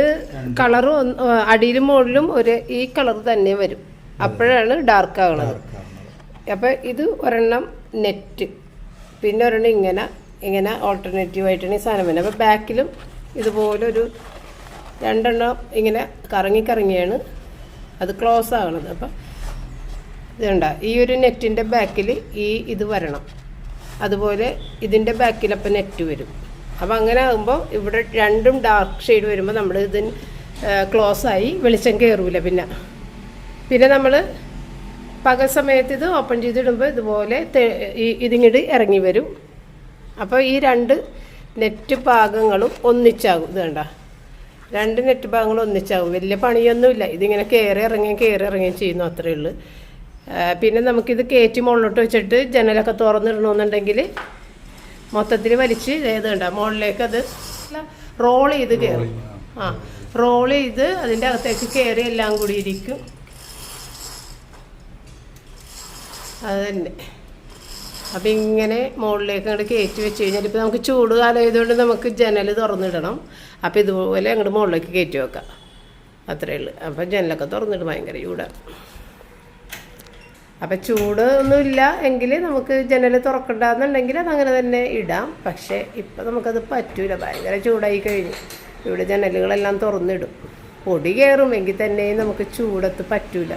കളറും അടിയിലും മുകളിലും ഒരു ഈ കളർ തന്നെ വരും. അപ്പോഴാണ് ഡാർക്ക് ആകുന്നത് അപ്പോൾ ഇത് ഒരെണ്ണം നെറ്റ് പിന്നെ ഒരെണ്ണം ഇങ്ങനെ ഇങ്ങനെ ഓൾട്ടർനേറ്റീവ് ആയിട്ടാണ് ഈ സാധനം വരുന്നത്. അപ്പോൾ ബാക്കിലും ഇതുപോലെ ഒരു രണ്ടെണ്ണം ഇങ്ങനെ കറങ്ങിക്കറങ്ങിയാണ് അത് ക്ലോസ് ആകണത് അപ്പം ഇതുണ്ട? ഈ ഒരു നെറ്റിന്റെ ബാക്കിൽ ഈ ഇത് വരണം. അതുപോലെ ഇതിന്റെ ബാക്കിൽ അപ്പം നെറ്റ് വരും. അപ്പം അങ്ങനെ ആകുമ്പോൾ ഇവിടെ രണ്ടും ഡാർക്ക് ഷെയ്ഡ് വരുമ്പോൾ നമ്മൾ ഇതിന് ക്ലോസ് ആയി വെളിച്ചം കയറൂല പിന്നെ. പിന്നെ നമ്മൾ പകൽ സമയത്ത് ഇത് ഓപ്പൺ ചെയ്തിടുമ്പോൾ ഇതുപോലെ ഇതിങ്ങോട്ട് ഇറങ്ങി വരും. അപ്പോൾ ഈ രണ്ട് നെറ്റ് ഭാഗങ്ങളും ഒന്നിച്ചാകും. ഇത് കണ്ട? രണ്ട് നെറ്റ് ഭാഗങ്ങൾ ഒന്നിച്ചാകും വലിയ പണിയൊന്നുമില്ല. ഇതിങ്ങനെ കയറി ഇറങ്ങുകയും കയറി ഇറങ്ങുകയും ചെയ്യുന്നു അത്രയേ ഉള്ളൂ. പിന്നെ നമുക്കിത് കയറ്റി മുകളിലോട്ട് വെച്ചിട്ട് ജനലൊക്കെ തുറന്നിടണമെന്നുണ്ടെങ്കിൽ മൊത്തത്തിൽ വലിച്ച് ഏത് കണ്ട മുകളിലേക്ക് അത് റോൾ ചെയ്ത് കയറും ആ. റോൾ ചെയ്ത് അതിന്റെ അകത്തേക്ക് കയറി എല്ലാം കൂടി ഇരിക്കും. അത് തന്നെ. അപ്പം ഇങ്ങനെ മുകളിലേക്ക് അങ്ങോട്ട് കയറ്റി വെച്ച് കഴിഞ്ഞാൽ ഇപ്പോൾ നമുക്ക് ചൂട് കാലമായതുകൊണ്ട് നമുക്ക് ജനൽ തുറന്നിടണം. അപ്പോൾ ഇതുപോലെ അങ്ങോട്ട് മുകളിലേക്ക് കയറ്റി വെക്കാം. അത്രയേ ഉള്ളൂ. അപ്പം ജനലൊക്കെ തുറന്നിട്ട് ഭയങ്കര ചൂടാണ് അപ്പം ഒന്നുമില്ല എങ്കിൽ നമുക്ക് ജനൽ തുറക്കണ്ടെന്നുണ്ടെങ്കിൽ അതങ്ങനെ തന്നെ ഇടാം. പക്ഷേ ഇപ്പം നമുക്കത് പറ്റൂല. ഭയങ്കര ചൂടായി കഴിഞ്ഞു. ഇവിടെ ജനലുകളെല്ലാം തുറന്നിടും. പൊടി കയറുമെങ്കിൽ തന്നെ നമുക്ക് ചൂടത്ത് പറ്റൂല.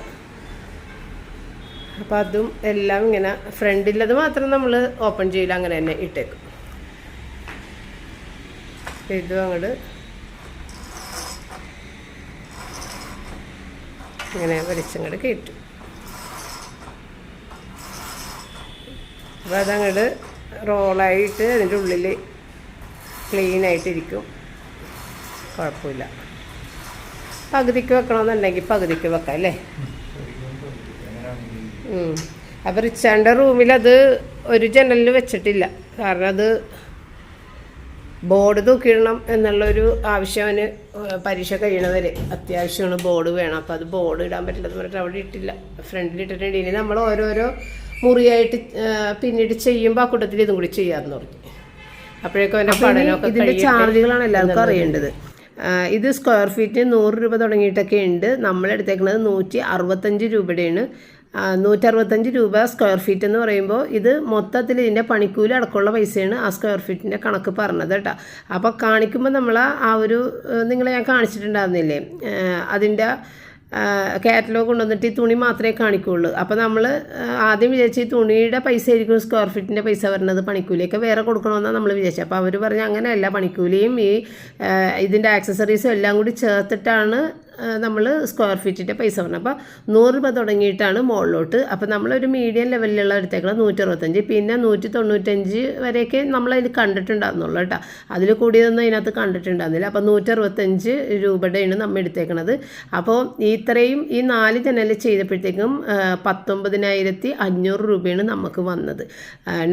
അപ്പം അതും എല്ലാം ഇങ്ങനെ ഫ്രണ്ടിലത് മാത്രം നമ്മൾ ഓപ്പൺ ചെയ്യില്ല അങ്ങനെ തന്നെ ഇട്ടേക്കും. ഇതും അങ്ങോട്ട് ഇങ്ങനെ വലിച്ചങ്ങോട്ട് കയറ്റും അപ്പോൾ അതങ്ങോട്ട് റോളായിട്ട് അതിന്റെ ഉള്ളിൽ ക്ലീൻ ആയിട്ടിരിക്കും. കുഴപ്പമില്ല. പകുതിക്ക് വെക്കണമെന്നുണ്ടെങ്കിൽ പകുതിക്ക് വെക്കാം അല്ലേ. അപ്പോൾ റിച്ചാന്റെ റൂമിൽ അത് ഒരു ജനലിൽ വെച്ചിട്ടില്ല. കാരണം അത് ബോർഡ് തൂക്കിയിടണം എന്നുള്ളൊരു ആവശ്യം അവന് പരീക്ഷ കഴിയണവരെ. അത്യാവശ്യമാണ് ബോർഡ് വേണം. അപ്പോൾ അത് ബോർഡ് ഇടാൻ പറ്റില്ല എന്ന് പറഞ്ഞിട്ട് അവിടെ ഇട്ടില്ല. ഫ്രണ്ടിൽ ഇട്ടിട്ടുണ്ട്. ഇനി നമ്മൾ ഓരോരോ മുറിയായിട്ട് പിന്നീട് ചെയ്യുമ്പോൾ ആ കൂട്ടത്തിൽ ഇതും കൂടി ചെയ്യാമെന്ന് പറഞ്ഞു. അപ്പോഴേക്കും അവന്റെ പഠനമൊക്കെ ഇതിന്റെ ചാർജുകളാണ് എല്ലാവർക്കും അറിയേണ്ടത്. ഇത് സ്ക്വയർ ഫീറ്റ് നൂറ് രൂപ തുടങ്ങിയിട്ടൊക്കെ ഉണ്ട്. നമ്മളെടുത്തേക്കുന്നത് നൂറ്റി അറുപത്തഞ്ച് രൂപയുടെയാണ്. നൂറ്ററുപത്തഞ്ച് രൂപ സ്ക്വയർ ഫീറ്റ് എന്ന് പറയുമ്പോൾ ഇത് മൊത്തത്തിൽ ഇതിന്റെ പണിക്കൂലി അടക്കമുള്ള പൈസയാണ് ആ സ്ക്വയർ ഫീറ്റിന്റെ കണക്ക് പറഞ്ഞത് കേട്ടോ. അപ്പോൾ കാണിക്കുമ്പോൾ നമ്മൾ ആ ഒരു നിങ്ങളെ ഞാൻ കാണിച്ചിട്ടുണ്ടായിരുന്നില്ലേ? അതിന്റെ കാറ്റലോഗ് കൊണ്ടുവന്നിട്ട് ഈ തുണി മാത്രമേ കാണിക്കുകയുള്ളൂ അപ്പോൾ നമ്മൾ ആദ്യം വിചാരിച്ച് ഈ തുണിയുടെ പൈസ ആയിരിക്കും സ്ക്വയർ ഫീറ്റിന്റെ പൈസ വരുന്നത് പണിക്കൂലിയൊക്കെ വേറെ കൊടുക്കണമെന്നാണ് നമ്മൾ വിചാരിച്ചത്. അപ്പോൾ അവർ പറഞ്ഞ് അങ്ങനെയല്ല പണിക്കൂലിയും ഈ ഇതിന്റെ ആക്സസറീസും എല്ലാം കൂടി ചേർത്തിട്ടാണ് നമ്മൾ സ്ക്വയർ ഫീറ്റിന്റെ പൈസ പറഞ്ഞു. അപ്പോൾ നൂറ് രൂപ തുടങ്ങിയിട്ടാണ് മുകളിലോട്ട് അപ്പോൾ നമ്മളൊരു മീഡിയം ലെവലിലുള്ള എടുത്തേക്കണം നൂറ്ററുപത്തഞ്ച്. പിന്നെ നൂറ്റി തൊണ്ണൂറ്റഞ്ച് വരെയൊക്കെ നമ്മളതിൽ കണ്ടിട്ടുണ്ടായിരുന്നുള്ളൂ കേട്ടോ. അതിൽ കൂടിയതൊന്നും അതിനകത്ത് കണ്ടിട്ടുണ്ടായിരുന്നില്ല അപ്പോൾ നൂറ്ററുപത്തഞ്ച് രൂപയുടെയാണ് നമ്മൾ എടുത്തേക്കണത്. അപ്പോൾ ഇത്രയും ഈ നാല് ജനൽ ചെയ്തപ്പോഴത്തേക്കും പത്തൊമ്പതിനായിരത്തി അഞ്ഞൂറ് രൂപയാണ് നമുക്ക് വന്നത്.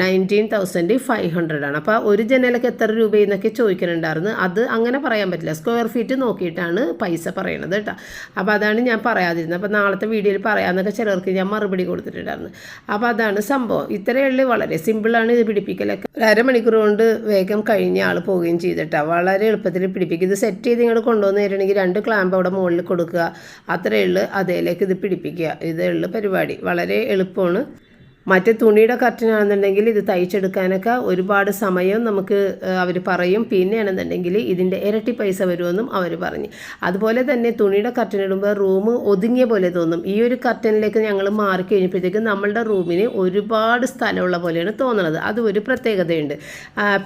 നയന്റീൻ തൗസൻഡ് ഫൈവ് ഹൺഡ്രഡ് ആണ്. അപ്പോൾ ഒരു ജനലൊക്കെ എത്ര രൂപയെന്നൊക്കെ ചോദിക്കുന്നുണ്ടായിരുന്നു അത് അങ്ങനെ പറയാൻ പറ്റില്ല. സ്ക്വയർ ഫീറ്റ് നോക്കിയിട്ടാണ് പൈസ പറയണത്. കേട്ടോ. അപ്പോൾ അതാണ് ഞാൻ പറയാതിരുന്നത്. അപ്പോൾ നാളത്തെ വീഡിയോയിൽ പറയാമെന്നൊക്കെ ചിലർക്ക് ഞാൻ മറുപടി കൊടുത്തിട്ടുണ്ടായിരുന്നു. അപ്പോൾ അതാണ് സംഭവം. ഇത്രയേ ഉള്ളൂ. വളരെ സിമ്പിളാണ് ഇത് പിടിപ്പിക്കലൊക്കെ. ഒരു അരമണിക്കൂർ കൊണ്ട് വേഗം കഴിഞ്ഞ ആൾ പോവുകയും ചെയ്തിട്ടാണ് വളരെ എളുപ്പത്തിൽ പിടിപ്പിക്കും. ഇത് സെറ്റ് ചെയ്ത് ഇങ്ങോട്ട് കൊണ്ടുവന്ന് തരണമെങ്കിൽ രണ്ട് ക്ലാമ്പ് അവിടെ മുകളിൽ കൊടുക്കുക. അത്രയേ ഉള്ളൂ. അതേലേക്ക് ഇത് പിടിപ്പിക്കുക. ഇതേ ഉള്ളൂ പരിപാടി. വളരെ എളുപ്പമാണ്. മറ്റേ തുണിയുടെ കർട്ടനാണെന്നുണ്ടെങ്കിൽ ഇത് തയ്ച്ചെടുക്കാനൊക്കെ ഒരുപാട് സമയം നമുക്ക് അവർ പറയും. പിന്നെയാണെന്നുണ്ടെങ്കിൽ ഇതിന്റെ ഇരട്ടി പൈസ വരുമെന്നും അവർ പറഞ്ഞു. അതുപോലെ തന്നെ തുണിയുടെ കർട്ടൻ ഇടുമ്പോൾ റൂം ഒതുങ്ങിയ പോലെ തോന്നും. ഈ ഒരു കർട്ടനിലേക്ക് ഞങ്ങൾ മാറി കഴിഞ്ഞപ്പോഴത്തേക്ക് നമ്മളുടെ റൂമിന് ഒരുപാട് സ്ഥലമുള്ള പോലെയാണ് തോന്നുന്നത് അത് ഒരു പ്രത്യേകതയുണ്ട്.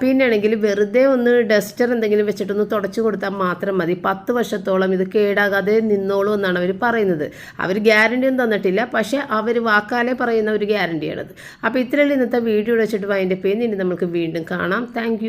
പിന്നെയാണെങ്കിൽ വെറുതെ ഒന്ന് ഡസ്റ്റർ എന്തെങ്കിലും വെച്ചിട്ടൊന്ന് തുടച്ചു കൊടുത്താൽ മാത്രം മതി. പത്ത് വർഷത്തോളം ഇത് കേടാകാതെ നിന്നോളൂ എന്നാണ് അവർ പറയുന്നത്. അവർ ഗ്യാരണ്ടി ഒന്നും തന്നിട്ടില്ല. പക്ഷേ അവർ വാക്കാലെ പറയുന്ന ഒരു ഗ്യാരണ്ടിയാണത് അപ്പോൾ ഇത്രയുള്ള ഇന്നത്തെ വീഡിയോ വെച്ചിട്ട് അതിന്റെ പേര് ഇനി നമുക്ക് വീണ്ടും കാണാം. താങ്ക്